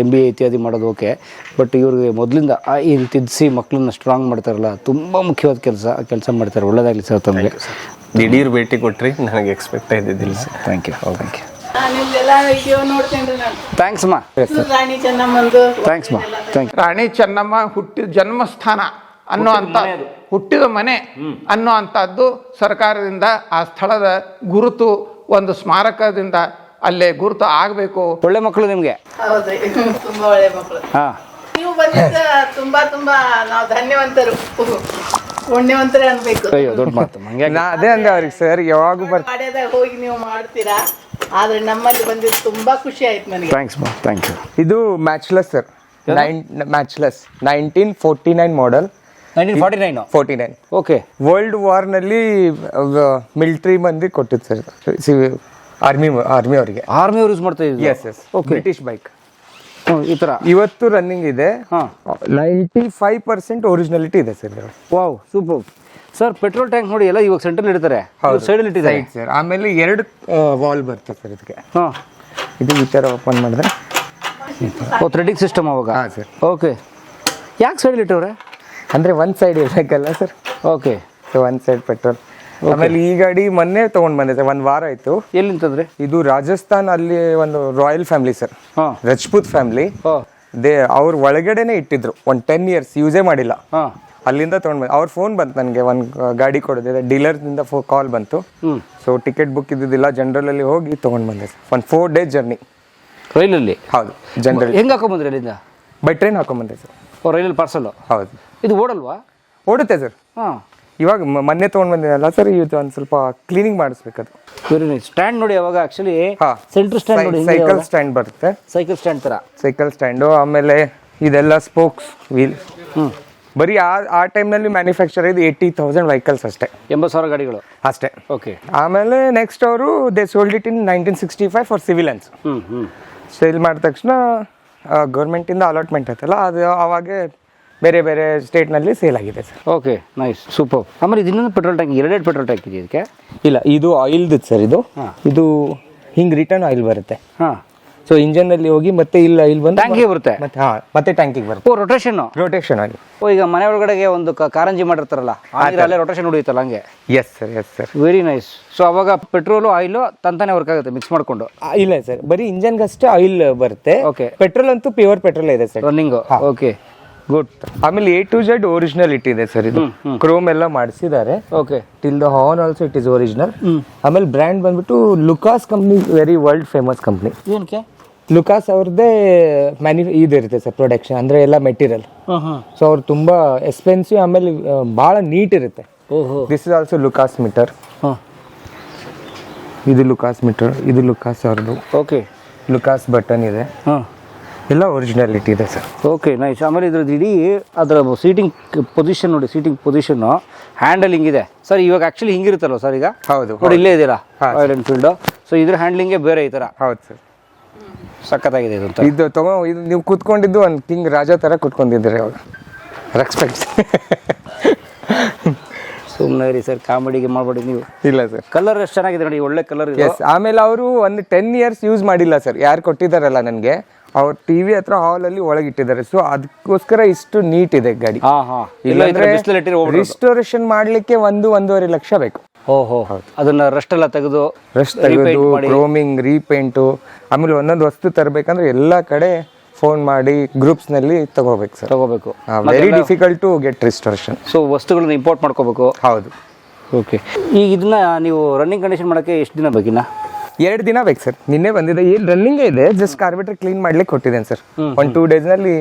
S3: ಎಂ ಬಿ ಎ ಇತ್ಯಾದಿ ಮಾಡೋದು ಓಕೆ ಬಟ್ ಇವ್ರಿಗೆ ಮೊದಲಿಂದ ಆ ಈ ತಿದ್ದಿಸಿ ಮಕ್ಕಳನ್ನ ಸ್ಟ್ರಾಂಗ್ ಮಾಡ್ತಾರಲ್ಲ ತುಂಬ ಮುಖ್ಯವಾದ ಕೆಲಸ ಕೆಲಸ ಮಾಡ್ತಾರೆ. ಒಳ್ಳೇದಾಗಲಿ ಸರ್ ತಮಗೆ.
S4: ದಿಢೀರ್ ಭೇಟಿ ಕೊಟ್ರಿ ನನಗೆ ಎಕ್ಸ್ಪೆಕ್ಟ್ ಇದ್ದಿದ್ದಿಲ್ಲ sir
S3: thank you thank you thanks
S6: ಮಾ
S3: ಥ್ಯಾಂಕ್ಸ್ ಮಾ ಥ್ಯಾಂಕ್ ಯು
S7: ರಾಣಿ ಚೆನ್ನಮ್ಮ ಹುಟ್ಟಿದ ಜನ್ಮಸ್ಥಾನ ಅನ್ನೋ ಅಂತ ಹುಟ್ಟಿದ ಮನೆ ಅನ್ನೋ ಅಂಥದ್ದು ಸರ್ಕಾರದಿಂದ ಆ ಸ್ಥಳದ ಗುರುತು ಒಂದು ಸ್ಮಾರಕದಿಂದ ಅಲ್ಲೇ ಗುರುತು ಆಗಬೇಕು.
S3: ಒಳ್ಳೆ ಮಕ್ಕಳು ನಿಮಗೆ?
S6: ಹೌದ್ರಿ ತುಂಬಾ ಒಳ್ಳೆ ಮಕ್ಕಳು.
S3: ಹಾಂ.
S6: ನೀವು ಬಂದಿದ್ದ ತುಂಬಾ ತುಂಬಾ ನಾವು ಧನ್ಯವಂತರು. ಪುಣ್ಯವಂತರೇ ಅನ್ಬೇಕು.
S3: ಅಯ್ಯೋ ದೊಡ್ಡ ಮಾತು. ಹಂಗೆ
S2: ನಾ ಅದೇ ಅಂದೆ ಅವ್ರಿಗೆ ಸರ್ ಯಾವಾಗೂ ಬರ್ತಾರೆ
S6: ಪಾಡ್ಯದಾಗ ಹೋಗಿ ನೀವು ಮಾಡ್ತೀರಾ? ಆದ್ರೆ ನಮ್ಮಲ್ಲಿ ಬಂದಿದ್ದು ತುಂಬಾ ಖುಷಿ ಆಯ್ತು ನನಗೆ.
S3: ಥ್ಯಾಂಕ್ಸ್ ಮಾ ಥ್ಯಾಂಕ್ ಯು
S2: ಇದು matchless sir nine matchless nineteen forty nine model
S3: nineteen forty nine
S2: forty nine
S3: okay
S2: world ವಾರ್ನಲ್ಲಿ military ಮಂದಿ ಕೊಟ್ಟಿದ್ದು ಸರ್ ಆರ್ಮಿ ಆರ್ಮಿ ಅವರಿಗೆ.
S3: ಆರ್ಮಿ ಅವ್ರು ಯೂಸ್ ಮಾಡ್ತಾ
S2: yes yes
S3: okay
S2: British bike
S3: ಈ ಥರ
S2: ಇವತ್ತು ರನ್ನಿಂಗ್ ಇದೆ.
S3: ಹಾಂ.
S2: ನೈಂಟಿ ಫೈವ್ ಪರ್ಸೆಂಟ್ ಒರಿಜಿನಾಲಿಟಿ ಇದೆ sir
S3: wow super sir petrol tank ನೋಡಿ ಎಲ್ಲ ಇವಾಗ ಸೆಂಟರ್ ಇಡ್ತಾರೆ. ಸೈಡ್ ಇಟ್ಟಿದೆ
S2: ಸರ್ ಆಮೇಲೆ ಎರಡು ವಾಲ್ ಬರ್ತದೆ ಸರ್ ಇದಕ್ಕೆ.
S3: ಹಾಂ.
S2: ಇದು ವಿಚಾರ ಓಪನ್ ಮಾಡಿದ್ರೆ.
S3: ಓ ಥ್ರೆಡಿಂಗ್ ಸಿಸ್ಟಮ್ ಅವಾಗ?
S2: ಹಾಂ ಸರ್
S3: ಓಕೆ ಯಾಕೆ ಸೈಡ್ ಇಟ್ಟವ್ರೆ?
S2: ಅಂದರೆ ಒಂದು ಸೈಡ್ ಇರಬೇಕಲ್ಲ ಸರ್
S3: ಓಕೆ
S2: ಸೊ ಒಂದು ಸೈಡ್ ಪೆಟ್ರೋಲ್ ಆಮೇಲೆ ಈ ಗಾಡಿ ಮೊನ್ನೆ ತಗೊಂಡ್ ಬಂದೆ ಸರ್ ಒಂದ್ ವಾರ ಆಯ್ತು.
S3: ಎಲ್ಲಿಂತಂದ್ರೆ
S2: ಇದು ರಾಜಸ್ಥಾನ್ ಅಲ್ಲಿ ಒಂದು ರಾಯಲ್ ಫ್ಯಾಮಿಲಿ ಸರ್
S3: ಹಾಂ.
S2: ರಜಪೂತ್ ಫ್ಯಾಮಿಲಿ. ದೇ ಅವ್ರ ಒಳಗಡೆನೆ ಇಟ್ಟಿದ್ರು ಒಂದು ಟೆನ್ ಇಯರ್ಸ್ ಯೂಸೇ ಮಾಡಿಲ್ಲ. ಅಲ್ಲಿಂದ ತಗೊಂಡ್ ಬಂದ್ ಅವ್ರ ಫೋನ್ ಬಂತು ನನಗೆ ಒಂದು ಗಾಡಿ ಕೊಡೋದಿದೆ ಡೀಲರ್ನಿಂದ ಫೋ ಕಾಲ್ ಬಂತು. ಸೊ ಟಿಕೆಟ್ ಬುಕ್ ಇದ್ದಿದ್ದಿಲ್ಲ ಜನರಲಲ್ಲಿ ಹೋಗಿ ತೊಗೊಂಡು ಬಂದೆ ಸರ್ ಒಂದು ಫೋರ್ ಡೇಸ್ ಜರ್ನಿ
S3: ರೈಲಲ್ಲಿ?
S2: ಹೌದು ಜನರಲ್
S3: ಹೆಂಗೆ ಹಾಕೊಂಬಂದ್ರಿ ಅಲ್ಲಿಂದ?
S2: ಬೈ ಟ್ರೈನ್ ಹಾಕೊಂಬಂದೆ ಸರ್
S3: ಓ ರೈಲಲ್ಲಿ ಪಾರ್ಸಲ್
S2: ಹೌದು.
S3: ಇದು ಓಡಲ್ವಾ?
S2: ಓಡುತ್ತೆ ಸರ್
S3: ಹಾಂ.
S2: ಇವಾಗ ಮೊನ್ನೆ ತೊಗೊಂಡು ಬಂದಿದ್ದಲ್ಲ ಸರ್ ಇವತ್ತು ಒಂದು ಸ್ವಲ್ಪ ಕ್ಲೀನಿಂಗ್ ಮಾಡಿಸ್ಬೇಕದು.
S3: ವೆರಿ ನೈಸ್ ಸ್ಟ್ಯಾಂಡ್ ನೋಡಿ ಅವಾಗ
S2: ಆಕ್ಚುಲಿ
S3: ಸೆಂಟ್ರ್ ಸ್ಟ್ಯಾಂಡ್ ನೋಡಿ
S2: ಸೈಕಲ್ ಸ್ಟ್ಯಾಂಡ್ ಬರುತ್ತೆ.
S3: ಸೈಕಲ್ ಸ್ಟ್ಯಾಂಡ್ ಥರ.
S2: ಸೈಕಲ್ ಸ್ಟ್ಯಾಂಡು ಆಮೇಲೆ ಇದೆಲ್ಲ ಸ್ಪೋಕ್ಸ್ ವೀಲ್
S3: ಹ್ಞೂ
S2: ಬರೀ ಆ ಆ ಟೈಮ್ನಲ್ಲಿ ಮ್ಯಾನುಫ್ಯಾಕ್ಚರ್ ಇದು ಏಯ್ಟಿ ತೌಸಂಡ್ ವೆಹಿಕಲ್ಸ್ ಅಷ್ಟೇ.
S3: ಎಂಬತ್ತು ಸಾವಿರ ಗಾಡಿಗಳು.
S2: ಅಷ್ಟೇ.
S3: ಓಕೆ
S2: ಆಮೇಲೆ ನೆಕ್ಸ್ಟ್ ಅವರು they sold it in nineteen sixty five for civilians sale ಮಾಡಿದ ತಕ್ಷಣ ಗೌರ್ಮೆಂಟಿಂದ ಅಲಾಟ್ಮೆಂಟ್ ಆಯ್ತಲ್ಲ ಅದು ಅವಾಗೆ ಬೇರೆ ಬೇರೆ ಸ್ಟೇಟ್ನಲ್ಲಿ ಸೇಲ್ ಆಗಿದೆ ಸರ್.
S3: ಓಕೆ ನೈಸ್ ಸೂಪರ್ ಆಮೇಲೆ ಇದನ್ನ ಇನ್ನೊಂದು ಪೆಟ್ರೋಲ್ ಟ್ಯಾಂಕ್ ಎರಡೆರಡು ಪೆಟ್ರೋಲ್ ಟ್ಯಾಂಕ್ ಇದೆ ಇದಕ್ಕೆ?
S2: ಇಲ್ಲ ಇದು ಆಯಿಲ್ದು ಸರ್ ಇದು. ಇದು ಹಿಂಗೆ ರಿಟರ್ನ್ ಆಯಿಲ್ ಬರುತ್ತೆ.
S3: ಹಾಂ.
S2: ಸೊ ಇಂಜನ್ನಲ್ಲಿ ಹೋಗಿ ಮತ್ತೆ ಇಲ್ಲ ಇಲ್ಲಿ ಬಂದು
S3: ಟ್ಯಾಂಕಿಗೆ ಬರುತ್ತೆ?
S2: ಮತ್ತೆ ಹಾ ಮತ್ತೆ ಟ್ಯಾಂಕಿಗೆ ಬರುತ್ತೆ.
S3: ಓ ರೊಟೇಷನ್
S2: ರೊಟೇಷನ್ ಆಗಿ
S3: ಓ ಈಗ ಮನೆ ಒಳಗಡೆಗೆ ಒಂದು ಕ- ಕಾರಂಜಿ ಮಾಡಿರ್ತಾರಲ್ಲ ಆ ನೀರು ಅಲ್ಲೇ ರೊಟೇಷನ್ ಹೊಡಿಯುತ್ತಲ್ಲ ಹಂಗೆ?
S2: Yes sir yes sir
S3: very nice so ಅವಾಗ ಪೆಟ್ರೋಲು ಆಯಿಲು ತಂತಾನೆ ವರ್ಕ್ ಆಗುತ್ತೆ ಮಿಕ್ಸ್ ಮಾಡ್ಕೊಂಡು?
S2: ಇಲ್ಲ ಸರ್ ಬರೀ ಇಂಜನ್ಗಷ್ಟೇ ಆಯಿಲ್ ಬರುತ್ತೆ.
S3: ಓಕೆ
S2: ಪೆಟ್ರೋಲ್ ಅಂತೂ ಪ್ಯೂರ್ ಪೆಟ್ರೋಲ್ ಇದೆ ಸರ್
S3: ರನ್ನಿಂಗ್ ಓಕೆ ಗುಡ್
S2: ಆಮೇಲೆ ಎ ಟು ಜೆಡ್ ಒರಿಜಿನಲ್ ಇಟ್ಟಿದೆ ಸರ್ ಇದು. ಕ್ರೋಮ್ ಎಲ್ಲ ಮಾಡಿಸಿದ್ದಾರೆ.
S3: Okay
S2: till the horn also it is original ಆಮೇಲೆ ಬ್ರ್ಯಾಂಡ್ ಬಂದ್ಬಿಟ್ಟು Lucas company very world famous company
S3: ಏನಕ್ಕೆ
S2: ಲುಕಾಸ್ ಅವ್ರದ್ದೇ ಮ್ಯಾನಿ ಇದಿರುತ್ತೆ ಸರ್ ಪ್ರೊಡಕ್ಷನ್ ಅಂದ್ರೆ ಎಲ್ಲ ಮೆಟೀರಿಯಲ್ ಸೊ ಅವ್ರು ತುಂಬಾ ಎಕ್ಸ್ಪೆನ್ಸಿವ್ ಆಮೇಲೆ ಭಾಳ ನೀಟ್ ಇರುತ್ತೆ. This is also Lucas meter ಇದು ಲುಕಾಸ್ ಮೀಟರ್ ಇದು ಲುಕಾಸ್ ಅವ್ರದ್ದು.
S3: ಓಕೆ
S2: ಲುಕಾಸ್ ಬಟನ್ ಇದೆ.
S3: ಹಾಂ.
S2: ಎಲ್ಲ ಒರಿಜಿನಾಲಿಟಿ ಇದೆ ಸರ್.
S3: ಓಕೆ ನೈಸ್ ಆಮೇಲೆ ಇದ್ರದ್ದು ಇಡೀ ಅದರ ಸೀಟಿಂಗ್ ಪೊಸಿಷನ್ ನೋಡಿ ಸೀಟಿಂಗ್ ಪೊಸಿಷನ್ ಹ್ಯಾಂಡಲಿಂಗ್ ಇದೆ. ಸರ್ ಇವಾಗ ಆ್ಯಕ್ಚುಲಿ ಹಿಂಗಿರುತ್ತಲ್ವ ಸರ್ ಈಗ?
S2: ಹೌದು
S3: ನೋಡಿ ಇಲ್ಲೇ ಇದೆಯಲ್ಲ? ರಾಯಲ್ ಎನ್ಫೀಲ್ಡು ಸೊ ಇದ್ರ ಹ್ಯಾಂಡ್ಲಿಂಗೇ ಬೇರೆ ಈ ಥರ
S2: ಹೌದು ಸರ್
S3: ಸಖತ್ತಾಗಿದೆ ಇದು ಅಂತ.
S2: ಇದು ತಗೋ ಇದು ನೀವು ಕೂತ್ಕೊಂಡಿದ್ದು ಒಂದು ಕಿಂಗ್ ರಾಜ ತರ ಕುತ್ಕೊಂಡಿದ್ದೀರಿ ಅವಾಗ ರೆಸ್ಪೆಕ್ಟ್
S3: ಸುಮ್ಮನೆ ರೀ ಸರ್ ಕಾಮಿಡಿಗೆ ಮಾಡಬೇಡಿ ನೀವು.
S2: ಇಲ್ಲ ಸರ್
S3: ಕಲರ್ ಎಷ್ಟು ಚೆನ್ನಾಗಿದೆ ನೋಡಿ ಒಳ್ಳೆ ಕಲರ್ ಇದೆ.
S2: ಎಸ್ ಆಮೇಲೆ ಅವರು ಒಂದು ಟೆನ್ ಇಯರ್ಸ್ ಯೂಸ್ ಮಾಡಿಲ್ಲ ಸರ್ ಯಾರು ಕೊಟ್ಟಿದ್ದಾರಲ್ಲ ನನಗೆ? ಅವ್ರ ಟಿವಿ ಹತ್ರ ಹಾಲ್ ಅಲ್ಲಿ ಒಳಗಿಟ್ಟಿದ್ದಾರೆ. ಸೊ ಅದಕ್ಕೋಸ್ಕರ ಇಷ್ಟು ನೀಟ್ ಇದೆ ಗಾಡಿ. ರಿಸ್ಟೋರೇಷನ್ ಮಾಡ್ಲಿಕ್ಕೆ ಒಂದು ಒಂದೂವರೆ ಲಕ್ಷ ಬೇಕು.
S3: ಓಹೋ ಅದನ್ನ ರಸ್ಟ್ ಎಲ್ಲ ತೆಗೆದು
S2: ರಸ್ಟ್ ತೆಗೆದು ಕ್ರೋಮಿಂಗ್ ರೀಪೇಂಟು ಆಮೇಲೆ ಒಂದೊಂದು ವಸ್ತು ತರಬೇಕಂದ್ರೆ ಎಲ್ಲಾ ಕಡೆ ಫೋನ್ ಮಾಡಿ ಗ್ರೂಪ್ಸ್ನಲ್ಲಿ ತಗೋಬೇಕು ಸರ್.
S3: ತಗೋಬೇಕು.
S2: Very difficult to get restoration
S3: so ವಸ್ತುಗಳನ್ನ ಇಂಪೋರ್ಟ್ ಮಾಡ್ಕೋಬೇಕು?
S2: ಹೌದು.
S3: ಓಕೆ ಈಗ ಇದನ್ನ ನೀವು ರನ್ನಿಂಗ್ ಕಂಡೀಷನ್ ಮಾಡೋಕ್ಕೆ ಎಷ್ಟು ದಿನ ಬೇಕಿನ್ನ?
S2: ಎರಡು ದಿನ ಬೇಕು ಸರ್. ನಿನ್ನೆ ಬಂದಿದೆ ಏನು ರನ್ನಿಂಗ್ ಇದೆ ಜಸ್ಟ್ ಕಾರ್ಬೇಟರ್ ಕ್ಲೀನ್ ಮಾಡ್ಲಿಕ್ಕೆ ಕೊಟ್ಟಿದ್ದೇನೆ ಸರ್. ಒಂದು ಟೂ ಡೇಸ್ನಲ್ಲಿ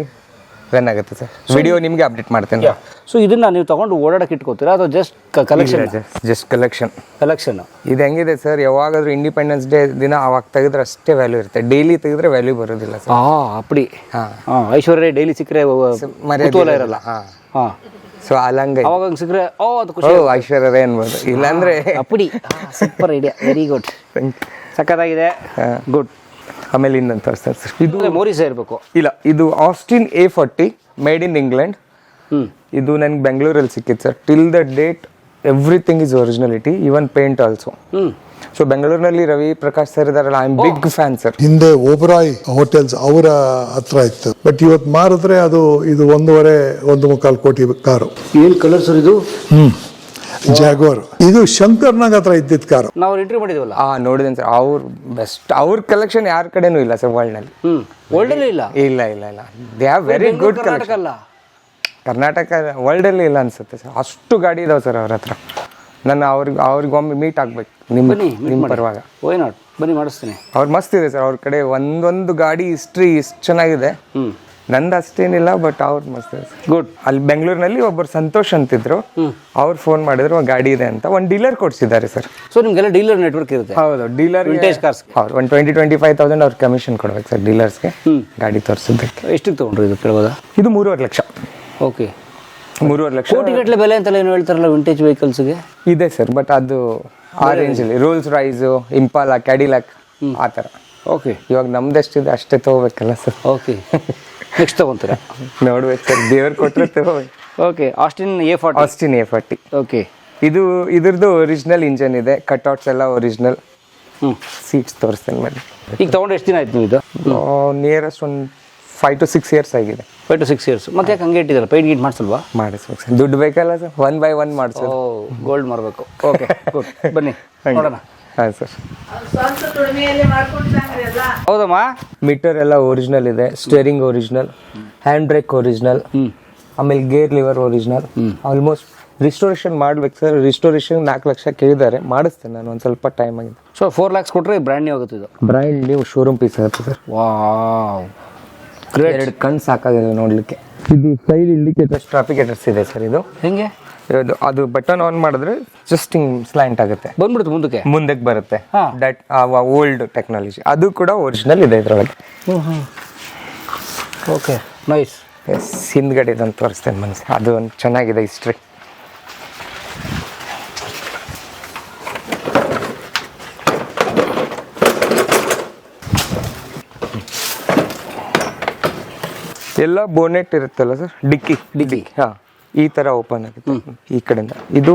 S2: ರನ್ ಆಗುತ್ತೆ ಸರ್. ವಿಡಿಯೋ ನಿಮಗೆ ಅಪ್ಡೇಟ್ ಮಾಡ್ತೇನೆ.
S3: ಸೊ ಇದನ್ನ ನೀವು ತಗೊಂಡು ಓಡಾಡಕ್ಕೆ ಇಟ್ಕೋತೀರಾ ಅಥವಾ just collection
S2: just collection
S3: collection
S2: ಇದು ಹೆಂಗಿದೆ ಸರ್ ಯಾವಾಗಾದ್ರೂ ಇಂಡಿಪೆಂಡೆನ್ಸ್ ಡೇ ದಿನ ಅವಾಗ ತೆಗೆದ್ರೆ ಅಷ್ಟೇ ವ್ಯಾಲ್ಯೂ ಇರುತ್ತೆ. ಡೈಲಿ ತೆಗೆದ್ರೆ ವ್ಯಾಲ್ಯೂ ಬರೋದಿಲ್ಲ ಸರ್.
S3: ಅಪ್ಪಡಿ.
S2: ಹಾ.
S3: ಹಾಂ ಐಶ್ವರ್ಯ ಡೈಲಿ ಸಿಕ್ಕರೆ ಮರ್ಯಾದೆ ಇರಲ್ಲ.
S2: ಹಾಂ. ಸೊ
S3: ಅವಾಗ ಸಿಕ್ಕರೆ ಓ ಅದು ಖುಷಿ
S2: ಐಶ್ವರ್ಯ ಅನ್ಬೋದು. ಇಲ್ಲಾಂದ್ರೆ
S3: ಅಪ್ಡಿ ಸೂಪರ್ ಐಡಿಯಾ ವೆರಿ ಗುಡ್ ಸಖತ್ತಾಗಿದೆ. ಗುಡ್
S2: ಆಮೇಲೆ ಇನ್ನೊಂದು ತೋರಿಸ್ತಾರೆ ಸರ್ ಇದು
S3: ಮೋರಿಸೇ ಇರಬೇಕು
S2: ಇಲ್ಲ ಇದು Austin A forty made in England ಇದು ನನಗೆ ಬೆಂಗಳೂರಲ್ಲಿ ಸಿಕ್ಕಿತ್ತು sir. Till the date everything is originality even paint also
S3: ಹ್ಞೂ
S2: ಸೊ ಬೆಂಗಳೂರಿನಲ್ಲಿ ರವಿ ಪ್ರಕಾಶ್ ಸರ್ ಇದಾರಲ್ಲ I am big fan sir
S8: ಹಿಂದೆ ಓಬರಾಯ್ ಹೋಟೆಲ್ಸ್ ಅವರ ಹತ್ರ ಇತ್ತು. ಬಟ್ ಇವತ್ತು ಮಾರಿದ್ರೆ ಅದು ಇದು ಒಂದೂವರೆ ಒಂದು ಮುಕ್ಕಾಲು ಕೋಟಿ ಕಾರು.
S3: ಏನು ಕಲರ್ ಸರ್ ಇದು?
S8: ಹ್ಮ್. ಜಾಗ್ವಾರ್ ಇದು ಶಂಕರ್ನಾಗ್ ಹತ್ರ ಇದ್ದಿದ್ದ ಕಾರು
S3: ನಾವು ಇಂಟರ್ವ್ಯೂ ಮಾಡಿದ್ವಲ್ಲ?
S2: ಆ ನೋಡಿದೇನೆ ಸರ್ ಅವ್ರ ಬೆಸ್ಟ್ ಅವ್ರ ಕಲೆಕ್ಷನ್ ಯಾರ ಕಡೆನೂ ಇಲ್ಲ ಸರ್ ವರ್ಲ್ಡ್ ವರ್ಲ್ಡ್ನಲ್ಲಿ
S3: ವರ್ಲ್ಡ್ ಅಲ್ಲಿ ಇಲ್ಲ?
S2: ಇಲ್ಲ ಇಲ್ಲ ಇಲ್ಲ. They have very good
S3: Karnataka
S2: collection
S3: ಅಲ್ಲ?
S2: ಕರ್ನಾಟಕ ವರ್ಲ್ಡಲ್ಲಿ ಇಲ್ಲ ಅನ್ಸುತ್ತೆ ಸರ್ ಅಷ್ಟು ಗಾಡಿ ಇದಾವೆ ಸರ್ ಅವ್ರ ಹತ್ರ. ನನ್ನ ಅವ್ರಿಗೆ ಅವ್ರಿಗೊಮ್ಮೆ ಮೀಟ್ ಆಗ್ಬೇಕು. ನಿಮ್ಮ
S3: ಬನ್ನಿ
S2: ನಿಮ್ಮ ಪರವಾಗ.
S3: ವೈ ನಾಟ್ ಬನ್ನಿ ಮಾಡಿಸ್ತೀನಿ.
S2: ಅವ್ರು ಮಸ್ತ್ ಇದೆ ಸರ್ ಅವ್ರ ಕಡೆ ಒಂದೊಂದು ಗಾಡಿ ಹಿಸ್ಟ್ರಿ ಇಷ್ಟು ಚೆನ್ನಾಗಿದೆ.
S3: ಹ್ಞೂ
S2: ನಂದು ಅಷ್ಟೇನಿಲ್ಲ ಬಟ್ ಅವ್ರು ಮಸ್ತ್.
S3: ಗುಡ್
S2: ಅಲ್ಲಿ ಬೆಂಗಳೂರಿನಲ್ಲಿ ಒಬ್ಬರು ಸಂತೋಷ್ ಅಂತಿದ್ರು. ಅವ್ರು ಫೋನ್ ಮಾಡಿದ್ರು ಒಂದು ಗಾಡಿ ಇದೆ ಅಂತ. ಒಂದು ಡೀಲರ್ ಕೊಡಿಸಿದ್ದಾರೆ ಸರ್.
S3: ಸೊ ನಿಮಗೆಲ್ಲ ಡೀಲರ್ ನೆಟ್ವರ್ಕ್ ಇರುತ್ತೆ?
S2: ಹೌದು ಡೀಲರ್
S3: ವಿಂಟೇಜ್ ಕಾರ್ಸ್
S2: ಹೌದು ಒಂದು ಟ್ವೆಂಟಿ ಟ್ವೆಂಟಿ ಫೈವ್ ತೌಸಂಡ್ ಅವ್ರು ಕಮಿಷನ್ ಕೊಡ್ಬೇಕು ಸರ್ ಡೀಲರ್ಸ್ಗೆ ಗಾಡಿ ತೋರಿಸಿದ್ದಕ್ಕೆ
S3: ಎಷ್ಟು ತೊಗೊಂಡ್ರು ಇದು ಕೇಳ್ಬೋದಾ?
S2: ಇದು ಮೂರುವರೆ ಲಕ್ಷ.
S3: ಓಕೆ
S2: ಮೂರುವರೆ ಲಕ್ಷ
S3: ಕೋಟಿಗಟ್ಟಲೆ ಬೆಲೆ ಅಂತೆಲ್ಲ ಏನು ಹೇಳ್ತಾರಲ್ಲ ವಿಂಟೇಜ್ ವೆಹಿಕಲ್ಸ್ಗೆ
S2: ಇದೆ ಸರ್ ಬಟ್ ಅದು ಆ ರೇಂಜಲ್ಲಿ ರೋಲ್ಸ್ ರೈಸು ಇಂಪಾಲ ಕ್ಯಾಡಿಲಾಕ್ ಆ ಥರ.
S3: ಓಕೆ
S2: ಇವಾಗ ನಮ್ದೆಷ್ಟಿದೆ ಅಷ್ಟೇ ತಗೋಬೇಕಲ್ಲ ಸರ್.
S3: ಓಕೆ ನೆಕ್ಸ್ಟ್ ತೊಗೊಂತೀರಾ?
S2: ನೋಡ್ಬೇಕು ಸರ್ ದೇವ್ರು ಕೊಟ್ಟರೆ ತಗೋಬೇಕು
S3: okay Austin A forty
S2: Austin A forty
S3: okay
S2: ಇದು ಇದ್ರದ್ದು ಒರಿಜಿನಲ್ ಇಂಜನ್ ಇದೆ ಕಟ್ಔಟ್ಸ್ ಎಲ್ಲ ಒರಿಜಿನಲ್
S3: ಹ್ಞೂ
S2: ಸೀಟ್ಸ್ ತೋರಿಸ್ತೇನೆ ಮೇಡಮ್.
S3: ಈಗ ತೊಗೊಂಡು ಎಷ್ಟು ದಿನ ಆಯ್ತು ನೀವು ಇದು?
S2: ನಿಯರೆಸ್ಟ್ ಒಂದು ಫೈವ್ ಟು ಸಿಕ್ಸ್ ಇಯರ್ಸ್ ಆಗಿದೆ.
S3: ಫೈವ್ ಟು ಸಿಕ್ಸ್ ಇಯರ್ಸ್ ಮತ್ತೆ ಯಾಕೆ ಹಂಗೆ ಇಟ್ಟಿದ್ದಾರೆ ಪೇಂಟ್ ಗೀಟ್ ಮಾಡಿಸಲ್ವಾ?
S2: ಮಾಡಿಸ್ಬೇಕು ಸರ್. ದುಡ್ಡು ಬೇಕಲ್ಲ ಸರ್ ಒನ್ ಬೈ ಒನ್
S3: ಓ
S2: ಮಾಡಿಸೋದು
S3: ಗೋಲ್ಡ್ ಮಾಡಬೇಕು ಓಕೆ ಗುಡ್ ಬನ್ನಿ ನೋಡೋಣ.
S2: ಹಾಂ ಸರ್
S3: ಹೌದಮ್ಮ?
S2: ಮೀಟರ್ ಎಲ್ಲ ಒರಿಜಿನಲ್ ಇದೆ. Steering original hand brake original ಆಮೇಲೆ gear lever original almost restoration ಮಾಡ್ಬೇಕು ಸರ್ ರಿಸ್ಟೋರೇಷನ್ ನಾಲ್ಕು ಲಕ್ಷ ಕೇಳಿದ್ದಾರೆ. ಮಾಡಿಸ್ತೇನೆ ನಾನು ಒಂದು ಸ್ವಲ್ಪ ಟೈಮ್ ಆಗಿದೆ
S3: ಸೊ ಫೋರ್ ಲ್ಯಾಕ್ಸ್ ಕೊಟ್ಟರೆ ಬ್ರ್ಯಾಂಡ್ ನ್ಯೂ ಆಗುತ್ತೆ ಇದು.
S2: ಬ್ರ್ಯಾಂಡ್ ನೀವು ಶೋರೂಮ್ ಪೀಸ್ ಆಗುತ್ತೆ ಸರ್
S3: ವಾವ್
S2: ಎರಡು ಕಣ್ಣು ಸಾಕಾಗಿದೆ ನೋಡಲಿಕ್ಕೆ. ಇದು ಸೈಡ್ ಇಂಡಿಕೇಟರ್ ಟ್ರಾಫಿಕೇಟರ್ಸ್ ಇದೆ ಸರ್ ಇದು.
S3: ಹೆಂಗೆ?
S2: ಇದು ಅದು ಬಟನ್ ಆನ್ ಮಾಡಿದ್ರೆ ಜಸ್ಟ್ ಹಿಂಗ್ ಸ್ಲ್ಯಾಂಟ್ ಆಗುತ್ತೆ.
S3: ಬಂದ್ಬಿಡುತ್ತೆ ಮುಂದಕ್ಕೆ?
S2: ಮುಂದಕ್ಕೆ ಬರುತ್ತೆ.
S3: ಹಾ.
S2: ದಟ್ ಓಲ್ಡ್ ಟೆಕ್ನಾಲಜಿ ಅದು ಕೂಡ ಒರಿಜಿನಲ್ ಇದೆ ಇದರೊಳಗೆ.
S3: ಓಕೆ ನೈಸ್
S2: ಎಸ್ ಹಿಂದ್ಗಡೆ ಇದನ್ನು ತೋರಿಸ್ತೇನೆ ಮನಸ್ಸು. ಅದು ಒಂದು ಚೆನ್ನಾಗಿದೆ ಹಿಸ್ಟ್ರಿ ಎಲ್ಲ ಬೋನೆಟ್ ಇರುತ್ತಲ್ಲ ಸರ್ ಡಿಕ್ಕಿ ಡಿಕ್ಕಿ ಹಾಂ. ಈ ಥರ ಓಪನ್ ಆಗುತ್ತೆ. ಈ ಕಡೆಯಿಂದ. ಇದು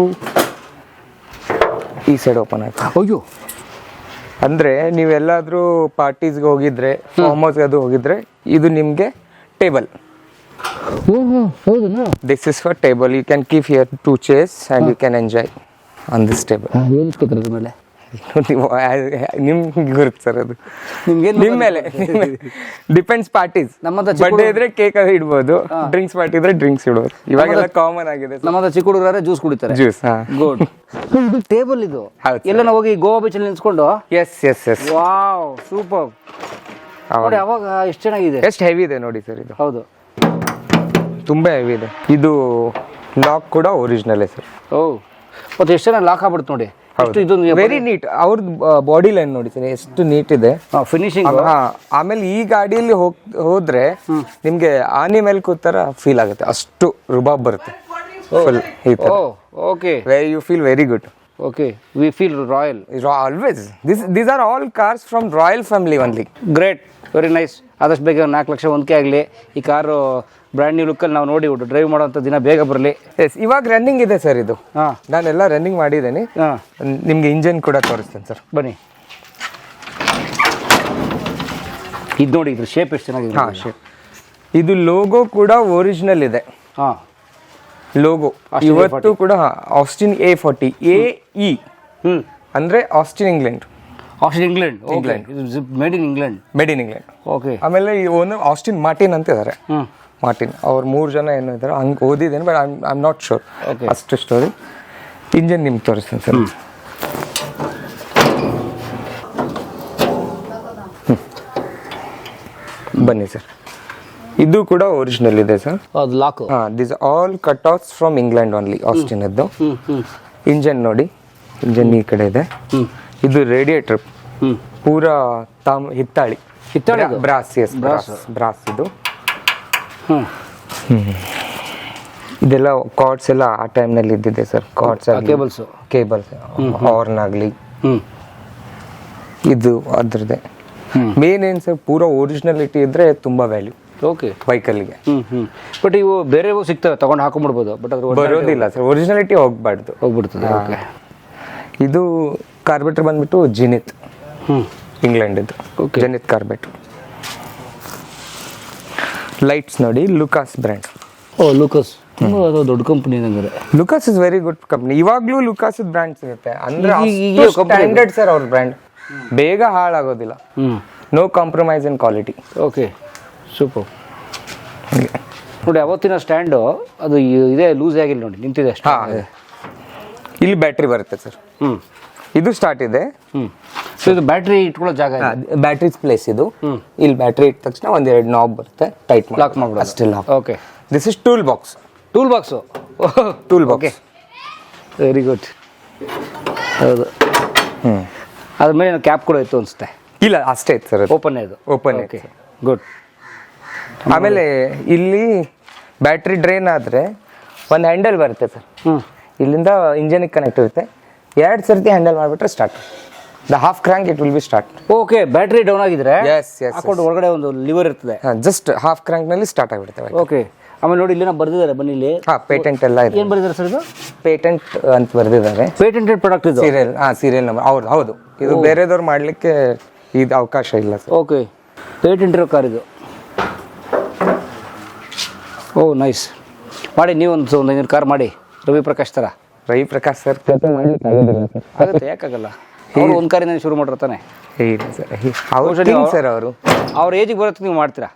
S2: ಈ ಸೈಡ್ ಓಪನ್ ಆಯ್ತು
S3: ಅಯ್ಯೋ.
S2: ಅಂದ್ರೆ ನೀವೆಲ್ಲಾದ್ರೂ ಪಾರ್ಟೀಸ್ಗೆ ಹೋಗಿದ್ರೆ ಫಾರ್ಮ್ ಹೌಸ್ಗೆ ಅದು ಹೋಗಿದ್ರೆ ಇದು ನಿಮ್ಗೆ table this is for table you can keep here two chairs and you can enjoy on this table
S3: ಮೇಲೆ?
S2: ನಿಮ್ಗೆ ಗುರುತು ಸರ್ ಅದು.
S3: ನಿಮ್ಗೆ
S2: ನಿಮ್ಮ ಮೇಲೆ. ಡಿಪೆಂಡ್ಸ್ ಪಾರ್ಟೀಸ್
S3: ನಮ್ಮದ
S2: ಬರ್ಡೇ ಇದ್ರೆ ಕೇಕ್ ಇಡ್ಬೋದು. ಡ್ರಿಂಕ್ಸ್ ಪಾರ್ಟಿ ಇದ್ರೆ ಡ್ರಿಂಕ್ಸ್ ಇಡ್ಬೋದು. ಇವಾಗೆಲ್ಲ ಕಾಮನ್ ಆಗಿದೆ
S3: ನಮ್ಮದ ಚಿಕ್ಕ ಹುಡುಗರ ಜ್ಯೂಸ್ ಕುಡಿತಾರೆ.
S2: ಜ್ಯೂಸ್
S3: ಗುಡ್ ಇದು ಟೇಬಲ್ ಇದು.
S2: ಹೌದು
S3: ಎಲ್ಲ ನಾವು ಹೋಗಿ ಗೋವಾ ಬೀಚಲ್ಲಿ ನಿಲ್ಸ್ಕೊಂಡು
S2: yes yes yes
S3: wow super ನೋಡಿ ಅವಾಗ ಎಷ್ಟು ಚೆನ್ನಾಗಿದೆ?
S2: ಎಷ್ಟು ಹೆವಿ ಇದೆ ನೋಡಿ ಸರ್ ಇದು.
S3: ಹೌದು.
S2: ತುಂಬಾ ಹೆವಿ ಇದೆ. ಇದು ಲಾಕ್ ಕೂಡ ಒರಿಜಿನಲ್ ಸರ್.
S3: ಓ ಮತ್ತೆ ಎಷ್ಟು ಜನ ಲಾಕ್ ಆಗ್ಬಿಡ್ತು ನೋಡಿ? ಎಷ್ಟು ಇದೊಂದು
S2: ವೆರಿ ನೀಟ್ ಅವ್ರದ್ದು ಬಾಡಿ ಲೈನ್ ನೋಡಿ ಸರ್ ಎಷ್ಟು ನೀಟ್ ಇದೆ.
S3: ಫಿನಿಶಿಂಗ್
S2: ಹಾ ಆಮೇಲೆ ಈ ಗಾಡಿಯಲ್ಲಿ ಹೋಗ್ ಹೋದ್ರೆ ನಿಮ್ಗೆ ಆನೆ ಮೇಲೆ ಕೂತರ ಫೀಲ್ ಆಗುತ್ತೆ. ಅಷ್ಟು ರುಬಾಬ್ ಬರುತ್ತೆ. ಫುಲ್ ಈ
S3: ಓ okay.
S2: Very you feel very good
S3: okay we feel royal
S2: always this these are all cars from royal family only
S3: great very nice ಆದಷ್ಟು ಬೇಗ ನಾಲ್ಕು ಲಕ್ಷ ಒಂದಕ್ಕೆ ಆಗಲಿ. ಈ ಕಾರು ಬ್ರ್ಯಾಂಡ್ ನ್ಯೂ ಲುಕ್ಕಲ್ಲಿ ನಾವು ನೋಡಿ ಡ್ರೈವ್ ಮಾಡೋಂಥ ದಿನ ಬೇಗ ಬರಲಿ.
S2: ಎಸ್ ಇವಾಗ ರನ್ನಿಂಗ್ ಇದೆ ಸರ್ ಇದು.
S3: ಹಾಂ.
S2: ನಾನೆಲ್ಲ ರನ್ನಿಂಗ್ ಮಾಡಿದ್ದೀನಿ.
S3: ಹಾಂ.
S2: ನಿಮಗೆ ಇಂಜನ್ ಕೂಡ ತೋರಿಸ್ತೇನೆ ಸರ್
S3: ಬನ್ನಿ. ಇದು ನೋಡಿ ಇದ್ರ ಶೇಪ್ ಎಷ್ಟು ಚೆನ್ನಾಗಿದೆ
S2: ಹಾಂ ಶೇಪ್ ಇದು ಲೋಗೋ ಕೂಡ ಒರಿಜಿನಲ್ ಇದೆ.
S3: ಹಾಂ.
S2: ಲೋಗೋ ಇವತ್ತು ಕೂಡ Austin A forty A E
S3: ಹ್ಞೂ
S2: ಅಂದ್ರೆ Austin England
S3: Austin England England made in England
S2: made in England
S3: okay
S2: ಆಮೇಲೆ ಈ ಒಂದು ಆಸ್ಟಿನ್ ಮಾರ್ಟಿನ್ ಅಂತಿದ್ದಾರೆ
S3: ಹ್ಞೂ
S2: ಮಾರ್ಟಿನ್. ಅವ್ರು ಮೂರು ಜನ ಏನು ಇದ್ದಾರೆ ಹಂಗೆ ಓದಿದ್ದೇನೆ but I am not sure. ಅಷ್ಟು ಸ್ಟೋರಿ ಇಂಜನ್ ನಿಮ್ಗೆ ತೋರಿಸ್ತೀನಿ ಸರ್. ಬನ್ನಿ ಸರ್. ಇದು ಕೂಡ ಒರಿಜಿನಲ್ ಇದೆ sir.
S3: Lock
S2: this all cut offs from England only Austin ಅದ್ದು
S3: ಹ್ಞೂ ಹ್ಞೂ
S2: ಇಂಜನ್ ನೋಡಿ ಇಂಜನ್ ಈ ಕಡೆ ಇದೆ. ಇದು ರೇಡಿಯೇಟರ್ ಪೂರಾ ತಾಮ್ ಹಿತ್ತಾಳಿ.
S3: ಹಿತ್ತಾಳಿ?
S2: ಬ್ರಾಸ್ ಎಸ್ ಬ್ರಾಸ್ ಬ್ರಾಸ್ ಇದು. ಇದೆಲ್ಲ ಕಾರ್ಡ್ಸ್ ಎಲ್ಲ ಆ ಟೈಮ್ನಲ್ಲಿ ಇದ್ದಿದೆ sir cards
S3: cables
S2: cables horn ಆಗಲಿ. ಇದು ಅದ್ರದ್ದೇ. ಮೇನ್ ಏನು ಸರ್ ಪೂರ ಒರಿಜಿನಲಿಟಿ ಇದ್ರೆ ತುಂಬಾ ವ್ಯಾಲ್ಯೂ
S3: ಓಕೆ ಹ್ಞೂ ಬಟ್ ಇವು ಬೇರೆವು ಸಿಗ್ತವೆ ತಗೊಂಡು ಹಾಕೊಂಡ್ಬಿಡ್ಬೋದು ಬಟ್ ಅದ್ರ
S2: ಬರೋದಿಲ್ಲ ಸರ್ ಒರಿಜಿನಾಲಿಟಿ ಹೋಗ್ಬಾರ್ದು.
S3: ಹೋಗ್ಬಿಡ್ತದೆ ಓಕೆ
S2: ಇದು ಕಾರ್ಬೆಟ್ರ್ ಬಂದ್ಬಿಟ್ಟು ಜಿನಿತ್
S3: ಹ್ಞೂ
S2: ಇಂಗ್ಲೆಂಡ್ ಇದು.
S3: ಓಕೆ
S2: ಜನಿತ್ ಕಾರ್ಬೆಟ್ ಲೈಟ್ಸ್ ನೋಡಿ ಲುಕಾಸ್ ಬ್ರ್ಯಾಂಡ್
S3: ಓ ಲುಕಾಸ್ ತುಂಬಾ ಅದು ದೊಡ್ಡ company
S2: Lucas is very good company ಇವಾಗ್ಲೂ ಲುಕಾಸ್ ಬ್ರ್ಯಾಂಡ್ ಸಿಗುತ್ತೆ. ಅಂದ್ರೆ? ಸ್ಟ್ಯಾಂಡರ್ಡ್ ಸರ್ ಅವ್ರ ಬ್ರ್ಯಾಂಡ್ ಬೇಗ ಹಾಳಾಗೋದಿಲ್ಲ. No compromise in quality
S3: okay. Super. ನೋಡಿ ಅವತ್ತಿನ ಸ್ಟ್ಯಾಂಡು ಅದು ಇದೇ ಲೂಸ್ ಆಗಿಲ್ಲ ನೋಡಿ ನಿಂತಿದೆ ಅಷ್ಟೇ.
S2: ಇಲ್ಲಿ ಬ್ಯಾಟ್ರಿ ಬರುತ್ತೆ ಸರ್
S3: ಹ್ಞೂ
S2: ಇದು ಸ್ಟಾರ್ಟ್ ಇದೆ.
S3: ಹ್ಞೂ ಸೊ ಇದು ಬ್ಯಾಟ್ರಿ ಇಟ್ಕೊಳ್ಳೋ ಜಾಗ ಇದೆ.
S2: ಬ್ಯಾಟ್ರೀಸ್ ಪ್ಲೇಸ್ ಇದು. ಇಲ್ಲಿ ಬ್ಯಾಟ್ರಿ ಇಟ್ಟ ತಕ್ಷಣ ಒಂದೆರಡು ನಾಬ್ ಬರುತ್ತೆ ಟೈಟ್
S3: ಲಾಕ್
S2: ಅಷ್ಟೇ lock
S3: okay
S2: this is tool box
S3: tool box
S2: tool box
S3: very good ಹೌದು.
S2: ಹ್ಞೂ
S3: ಅದ್ರ ಮೇಲೆ ಕ್ಯಾಪ್ ಕೂಡ ಇತ್ತು ಅನಿಸುತ್ತೆ.
S2: ಇಲ್ಲ ಅಷ್ಟೇ ಇತ್ತು ಸರ್
S3: ಓಪನ್ ಇದು
S2: ಓಪನ್
S3: ಓಕೆ ಗುಡ್
S2: ಆಮೇಲೆ ಇಲ್ಲಿ ಬ್ಯಾಟ್ರಿ ಡ್ರೈನ್ ಆದರೆ ಒಂದು ಹ್ಯಾಂಡಲ್ ಬರುತ್ತೆ ಸರ್.
S3: ಹ್ಞೂ
S2: ಇಲ್ಲಿಂದ ಇಂಜನಿಗೆ ಕನೆಕ್ಟ್ ಇರುತ್ತೆ. ಎರಡು ಸರ್ತಿ ಹ್ಯಾಂಡಲ್ ಮಾಡಿಬಿಟ್ರೆ start the half crank it will be start
S3: okay battery down ಆಗಿದ್ರೆ
S2: ಎಸ್ ಎಸ್
S3: ಹಾಕೊಂಡು ಒಳಗಡೆ ಒಂದು ಲಿವರ್ ಇರ್ತದೆ.
S2: ಜಸ್ಟ್ ಹಾಫ್ ಕ್ರ್ಯಾಂಕ್ನಲ್ಲಿ ಸ್ಟಾರ್ಟ್ ಆಗಿಬಿಡುತ್ತೆ
S3: ಓಕೆ ಆಮೇಲೆ ನೋಡಿ ಇಲ್ಲಿ ಬರ್ದಿದ್ದಾರೆ ಬನ್ನಿ ಇಲ್ಲಿ.
S2: ಹಾ ಪೇಟೆಂಟ್ ಎಲ್ಲ ಇದೆ.
S3: ಏನು ಬರ್ದಿದ್ದಾರೆ ಸರ್ ಇದು?
S2: ಪೇಟೆಂಟ್ ಅಂತ ಬರ್ದಿದ್ದಾರೆ.
S3: ಪೇಟೆಂಟೆಡ್ ಪ್ರಾಡಕ್ಟ್ ಇದು?
S2: ಸೀರಿಯಲ್ ಹಾ ಸೀರಿಯಲ್ ನಂಬರ್ ಹೌದು ಹೌದು. ಇದು ಬೇರೆದವ್ರು ಮಾಡಲಿಕ್ಕೆ ಇದು ಅವಕಾಶ ಇಲ್ಲ ಸರ್
S3: ಓಕೆ ಪೇಟೆಂಟ್ ಇರೋ ಕಾರ್ ಇದು. ಓ ನೈಸ್ ಮಾಡಿ ನೀವು ಒಂದು ಒಂದು ಕಾರ್ ಮಾಡಿ. ರವಿ ಪ್ರಕಾಶ್ ಥರ
S2: ರವಿ ಪ್ರಕಾಶ್ ಸರ್ ಜೊತೆ ಮಾಡ್ಲಿಕ್ಕೆ ಆಗೋದಿಲ್ಲ ಸರ್
S3: ಆಗುತ್ತೆ ಯಾಕಾಗಲ್ಲ? ಅವರು ಒಂದು ಕಾರಿಂದ ಶುರು ಮಾಡಿರ್ತಾನೆ
S2: ಇಲ್ಲ ಸರ್ ಅವ್ರು ಸರ್ ಅವರು.
S3: ಅವ್ರ ಏಜಿಗೆ ಬರುತ್ತೆ ನೀವು ಮಾಡ್ತೀರಾ?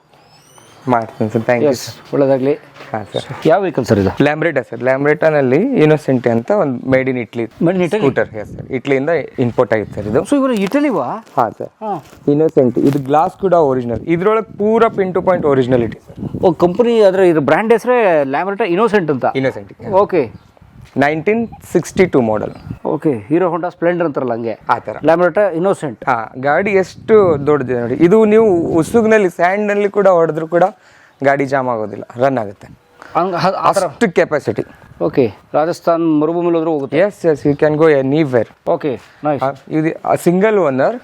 S2: ಮಾಡ್ತೀನಿ ಸರ್ ಥ್ಯಾಂಕ್ ಯು
S3: ಎಸ್ ಒಳ್ಳೇದಾಗಲಿ.
S2: ಹಾಂ ಸರ್.
S3: ಯಾವ ವೆಹಿಕಲ್ ಸರ್ ಇದು?
S2: ಲ್ಯಾಂಬ್ರೇಟಾ ಸರ್ ಲ್ಯಾಂಬ್ರೇಟಾನಲ್ಲಿ ಇನೋಸೆಂಟಿ ಅಂತ ಒಂದು made in Italy
S3: Made in Italy?
S2: Scooter sir. ಇಟ್ಲಿಯಿಂದ import ಆಗಿತ್ತು ಸರ್ ಇದು.
S3: ಸೊ ಇವರು ಇಟಲಿವಾ
S2: ಹಾಂ ಸರ್.
S3: ಹಾಂ.
S2: ಇನೋಸೆಂಟ್ ಇದು ಗ್ಲಾಸ್ ಕೂಡ ಒರಿಜಿನಲ್ ಇದ್ರೊಳಗೆ ಪೂರ pin to point originality sir.
S3: Oh company ಅದರ ಇದು ಬ್ರ್ಯಾಂಡ್ ಹೆಸರೇ ಲ್ಯಾಮ್ರೇಟಾ ಇನೋಸೆಂಟ್ ಅಂತ?
S2: Innocent
S3: okay
S2: nineteen sixty two model
S3: okay Hero Honda Splendor ಅಂತಾರಲ್ಲ ಹಂಗೆ?
S2: ಆ ಥರ
S3: ಲ್ಯಾಮ್ರೆಟ ಇನ್ನೋಸೆಂಟ್
S2: ಹಾಂ ಗಾಡಿ ಎಷ್ಟು ದೊಡ್ಡದಿದೆ ನೋಡಿ. ಇದು ನೀವು ಉಸುಗ್ನಲ್ಲಿ ಸ್ಯಾಂಡ್ನಲ್ಲಿ ಕೂಡ ಹೊಡೆದ್ರು ಕೂಡ ಗಾಡಿ ಜಾಮ್ ಆಗೋದಿಲ್ಲ ರನ್ ಆಗುತ್ತೆ.
S3: ಹಂಗ
S2: ಅಷ್ಟು ಕೆಪಾಸಿಟಿ
S3: ಓಕೆ ರಾಜಸ್ಥಾನ್ ಮರುಭೂಮಿಲಿ ಹೋದ್ರೂ ಹೋಗುತ್ತೆ.
S2: Yes yes you can go anywhere
S3: okay nice
S2: ಇದು ಸಿಂಗಲ್ ಓನರ್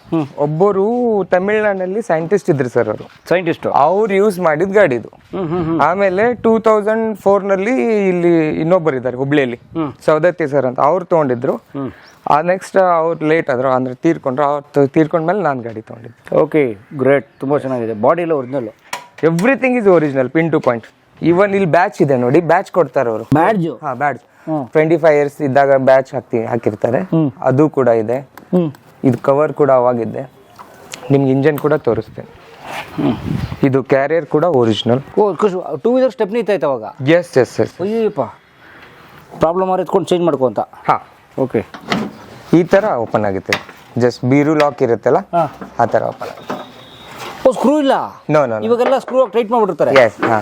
S2: ಒಬ್ಬರು ತಮಿಳ್ನಾಡಲ್ಲಿ ಸೈಂಟಿಸ್ಟ್ ಇದ್ರು ಸರ್ ಅವರು.
S3: ಸೈಂಟಿಸ್ಟ್
S2: ಅವ್ರು ಯೂಸ್ ಮಾಡಿದ ಗಾಡಿ ಇದು. ಆಮೇಲೆ ಟೂ ತೌಸಂಡ್ ಫೋರ್ನಲ್ಲಿ ಇಲ್ಲಿ ಇನ್ನೊಬ್ಬರು ಇದ್ದಾರೆ ಹುಬ್ಳಿಯಲ್ಲಿ. ಸೌದತ್ತಿ ಸರ್ ಅಂತ ಅವ್ರು ತಗೊಂಡಿದ್ರು. ಆ ನೆಕ್ಸ್ಟ್ ಅವ್ರು ಲೇಟ್ ಆದ್ರು ಅಂದ್ರೆ ತೀರ್ಕೊಂಡ್ರು ಅವ್ರು ತೀರ್ಕೊಂಡ್ಮೇಲೆ ನಾನು ಗಾಡಿ ತಗೊಂಡಿದ್ದೆ.
S3: ಓಕೆ ಗ್ರೇಟ್ ತುಂಬಾ ಚೆನ್ನಾಗಿದೆ. ಬಾಡಿ ಎಲ್ಲ original
S2: everything is original pin to point even ಇಲ್ಲಿ ಬ್ಯಾಚ್ ಇದೆ ನೋಡಿ ಬ್ಯಾಚ್ ಕೊಡ್ತಾರೆ ಅವರು.
S3: ಬ್ಯಾಡ್ಜ್
S2: ಹಾ ಬ್ಯಾಡ್ಜ್ ಟ್ವೆಂಟಿ ಫೈವ್ ಇಯರ್ಸ್ ಇದ್ದಾಗ ಬ್ಯಾಚ್ ಹಾಕ್ತಿ ಹಾಕಿರ್ತಾರೆ. ಅದು ಕೂಡ ಇದೆ. ಇದು ಕವರ್ ಕೂಡ ಅವಾಗಿದೆ ನಿಮ್ಗೆ ಇಂಜನ್ ಕೂಡ ತೋರಿಸ್ತೇನೆ. ಇದು ಕ್ಯಾರಿಯರ್ ಕೂಡ original
S3: oh two wheeler stepney ಇತ್ತಾಯ್ತು ಅವಾಗ?
S2: Yes yes yes
S3: Ayyappa problem ಅವ್ರು ಎತ್ಕೊಂಡು ಚೇಂಜ್ ಮಾಡ್ಕೊ ಅಂತ?
S2: ಹಾ.
S3: ಓಕೆ
S2: ಈ ತರ ಓಪನ್ ಆಗುತ್ತೆ. ಜಸ್ಟ್ ಬೀರು ಲಾಕ್ ಇರುತ್ತಲ್ಲ ಆ ತರ ಓಪನ್
S3: ಓ ಸ್ಕ್ರೂ ಇಲ್ಲ?
S2: ನೋ ನೋ
S3: ಇವಾಗೆಲ್ಲ ಸ್ಕ್ರೂ ಟೈಟ್ ಮಾಡ್ಬಿಡ್ತಾರೆ
S2: ಎಸ್ ಹಾ.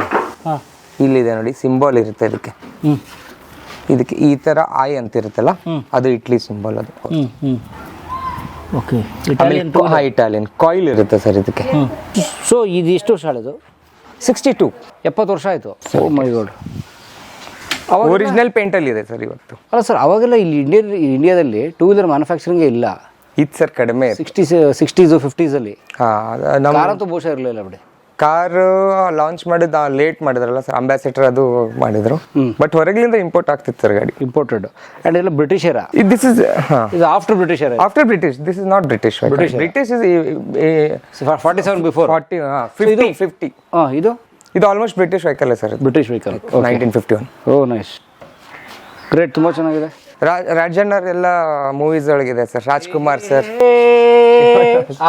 S2: ಇಲ್ಲಿದೆ ನೋಡಿ ಸಿಂಬಲ್ ಇರುತ್ತೆ ಇದಕ್ಕೆ. ಇದಕ್ಕೆ ಈ ತರ ಆಯ್ ಅಂತ ಇರುತ್ತಲ್ಲ ಅದು ಇಟ್ಲಿ ಸಿಂಬಲ್ ಅದು.
S3: ಓಕೆ
S2: ಇಟಾಲಿಯನ್ ಕಾಯಿಲ್ ಇರುತ್ತೆ ಸರ್ ಇದಕ್ಕೆ.
S3: ಸೊ ಇದು ಎಷ್ಟು ವರ್ಷ ಹಳೆದು
S2: ಸಿಕ್ಸ್ಟಿ ಟೂ
S3: ಎಪ್ಪತ್ತು ವರ್ಷ ಆಯಿತು. ಮೈ ಗಾಡ್
S2: ಒರಿಜಿನಲ್ ಪೇಂಟ್ ಅಲ್ಲಿ ಇದೆ ಸರ್ ಇವತ್ತು.
S3: ಅಲ್ಲ ಸರ್ ಅವಾಗೆಲ್ಲ ಇಲ್ಲಿ ಇಂಡಿಯಾ ಇಂಡಿಯಾದಲ್ಲಿ ಟೂ ವೀಲರ್ ಮ್ಯಾನುಫ್ಯಾಕ್ಚರಿಂಗೇ ಇಲ್ಲ.
S2: ಇದು ಸರ್ ಕಡಿಮೆ.
S3: ಸಿಕ್ಸ್ಟೀಸ್ ಸಿಕ್ಸ್ಟೀಸು ಫಿಫ್ಟೀಸಲ್ಲಿ
S2: ಹಾಂ ನಮ್ಮ
S3: ಕಾರಂತೂ ಬಹುಶಃ ಇರಲಿಲ್ಲ ಬಿಡಿ.
S2: ಕಾರ್ ಲಾಂಚ್ ಮಾಡಿದ ಲೇಟ್ ಮಾಡಿದ್ರಲ್ಲ ಸರ್ ಅಂಬಾಸಿಡರ್ ಅದು ಮಾಡಿದ್ರು. ಬಟ್ ಹೊರಗಿಂದ ಇಂಪೋರ್ಟ್ ಆಗ್ತಿತ್ತು ಸರ್ ಗಾಡಿ.
S3: ಇಂಪೋರ್ಟೆಡ್ ಅಂಡ್ ಎಲ್ಲ ಬ್ರಿಟಿಷರ
S2: ದಿಸ್ ಇಸ್
S3: ಇದು ಆಫ್ಟರ್ ಬ್ರಿಟಿಷರ
S2: after British this is not British British is
S3: forty seven before
S2: forty fifty fifty
S3: ಇದು
S2: ಇದು? Almost British vehicle sir
S3: British vehicle
S2: nineteen fifty one
S3: oh nice great ತುಂಬಾ ಚೆನ್ನಾಗಿದೆ.
S2: ರಾಜಣ್ಣರ್ ಎಲ್ಲ ಮೂವೀಸ್ ಒಳಗಿದೆ ಸರ್ ರಾಜ್ಕುಮಾರ್ ಸರ್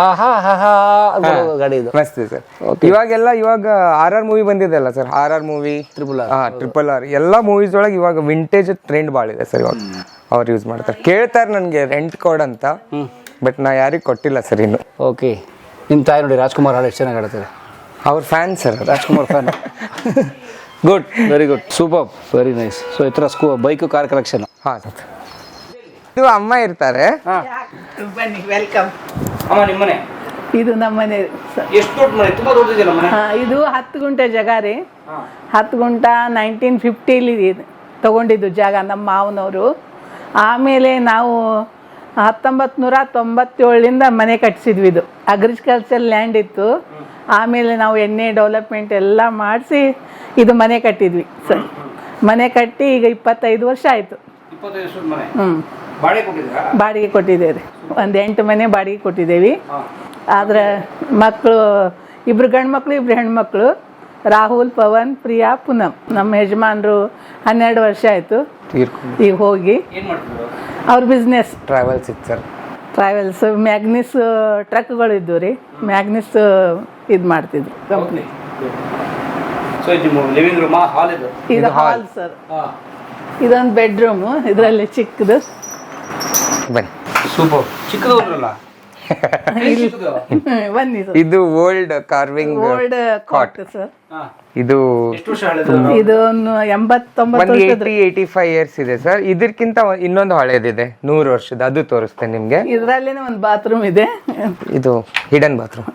S3: ಆಹಾ ಹಾ ಹಾ ಗಾಡಿ ಇದು
S2: ಮಸ್ತ್ ಇದೆ ಸರ್. ಇವಾಗೆಲ್ಲ ಇವಾಗ ಆರ್ ಆರ್ ಮೂವಿ ಬಂದಿದೆ ಅಲ್ಲ sir? R R movie
S3: triple R
S2: ಹಾ ಟ್ರಿಪಲ್ ಆರ್ ಎಲ್ಲ ಮೂವೀಸ್ ಒಳಗೆ ಇವಾಗ ವಿಂಟೇಜ್ ಟ್ರೆಂಡ್ ಭಾಳ ಇದೆ ಸರ್ ಇವಾಗ. ಅವ್ರು ಯೂಸ್ ಮಾಡ್ತಾರೆ. ಕೇಳ್ತಾರೆ ನನಗೆ ರೆಂಟ್ ಕೋಡ್ ಅಂತ ಬಟ್ ನಾ ಯಾರಿಗೂ ಕೊಟ್ಟಿಲ್ಲ ಸರ್ ಇನ್ನು.
S3: ಓಕೆ ನಿಮ್ಮ ತಾಯಿ ನೋಡಿ ರಾಜ್ಕುಮಾರ್ ಹಾಡು ಎಷ್ಟು ಚೆನ್ನಾಗಿ ಆಡ್ತಾರೆ
S2: ಅವ್ರ fan sir
S3: Rajkumar fan good very good super very nice so ಈ ಥರ ಸ್ಕೂ ಬೈಕು ಕಾರ್ ಕಲೆಕ್ಷನ್
S2: ಹಾಂ ಸರ್. ಇದು ಅಮ್ಮ ಇರ್ತಾರೆ.
S6: ಬನ್ನಿ ವೆಲ್ಕಮ್
S3: ಅಮ್ಮ
S6: ಇದು ನಮ್ಮ ಮನೆ. ಸ-
S3: ಎಷ್ಟು ದೊಡ್ಡ ಮನೆ? ತುಂಬ ದೊಡ್ಡದಿದೆಯಲ್ಲ ಮನೆ?
S6: ಹಾ, ಇದು ಹತ್ತು ಗುಂಟೆ ಜಾಗ ರೀ. ಹತ್ತು ಗುಂಟ ನೈನ್ಟೀನ್ ಫಿಫ್ಟಿಲಿ ತಗೊಂಡಿದ್ದು ಜಾಗ ನಮ್ಮ ಮಾವನವರು. ಆಮೇಲೆ ನಾವು ಹತ್ತೊಂಬತ್ತು ನೂರ ತೊಂಬತ್ತೇಳಿಂದ ಮನೆ ಕಟ್ಟಿಸಿದ್ವಿ ಇದು. ಅಗ್ರಿಕಲ್ಚರ್ ಲ್ಯಾಂಡ್ ಇತ್ತು. ಆಮೇಲೆ ನಾವು ಎಣ್ಣೆ ಡೆವಲಪ್ಮೆಂಟ್ ಎಲ್ಲ ಮಾಡಿಸಿ ಇದು ಮನೆ ಕಟ್ಟಿದ್ವಿ. ಸರ್. ಮನೆ ಕಟ್ಟಿ ಈಗ ಇಪ್ಪತ್ತೈದು ವರ್ಷ ಆಯಿತು.
S3: ಇಪ್ಪತ್ತೈದು ವರ್ಷದ ಮನೆ?
S6: ಹ್ಞೂ
S3: ಬಾಡಿಗೆ
S6: ಕೊಟ್ಟಿದ್ದೇವೆ ರೀ. ಒಂದು ಎಂಟು ಮನೆ ಬಾಡಿಗೆ ಕೊಟ್ಟಿದ್ದೇವೆ. ಆದ್ರೆ ಮಕ್ಕಳು ಇಬ್ರು ಗಂಡು ಮಕ್ಕಳು ಇಬ್ರು ಹೆಣ್ಮಕ್ಳು ರಾಹುಲ್ ಪವನ್ ಪ್ರಿಯಾ ಪುನಮ್. ನಮ್ಮ ಯಜಮಾನ್ರು ಹನ್ನೆರಡು ವರ್ಷ ಆಯಿತು. ಈಗ ಹೋಗಿ
S3: ಏನು ಮಾಡ್ತಿದ್ರು?
S6: ಅವ್ರ ಬಿಸ್ನೆಸ್
S2: ಟ್ರಾವೆಲ್ಸ್ ಇತ್ತು ಸರ್.
S6: ಟ್ರಾವೆಲ್ಸ್ ಮ್ಯಾಗ್ನಿಸ್ ಟ್ರಕ್ಗಳು ಇದ್ದು ರೀ. ಮ್ಯಾಗ್ನಿಸ್ ಇದು ಮಾಡ್ತಿದ್ರು. ಕಂಪ್ನಿ
S3: ಸೊ ಇದು ನಿಮ್ಮ ಲಿವಿಂಗ್ ಹಾಲ್ ಇದು?
S6: ಇದು ಹಾಲ್ ಸರ್ ಇದೊಂದು ಬೆಡ್ರೂಮು ಇದರಲ್ಲಿ ಚಿಕ್ಕದು.
S2: ಬನ್ನಿ.
S3: ಸೂಪರ್ ಚಿಕ್ಕದು. ಅಲ್ಲ
S6: ಬನ್ನಿ ಸರ್.
S2: ಇದು old carving
S6: old cot sir.
S2: ಇದು
S3: ಎಷ್ಟು ವರ್ಷ ಹಳೆದು
S6: ಇದು ಎಂಬತ್ತೊಂಬತ್ತು
S2: ಏಯ್ಟಿ ಫೈವ್ ಇಯರ್ಸ್ ಇದೆ ಸರ್. ಇದಕ್ಕಿಂತ ಇನ್ನೊಂದು ಹಳೇದಿದೆ. ನೂರು ವರ್ಷದ ಅದು ತೋರಿಸ್ತೇನೆ ನಿಮ್ಗೆ.
S6: ಇದರಲ್ಲೇನೆ ಒಂದು ಬಾತ್ರೂಮ್ ಇದೆ.
S2: ಇದು ಹಿಡನ್ ಬಾತ್ರೂಮ್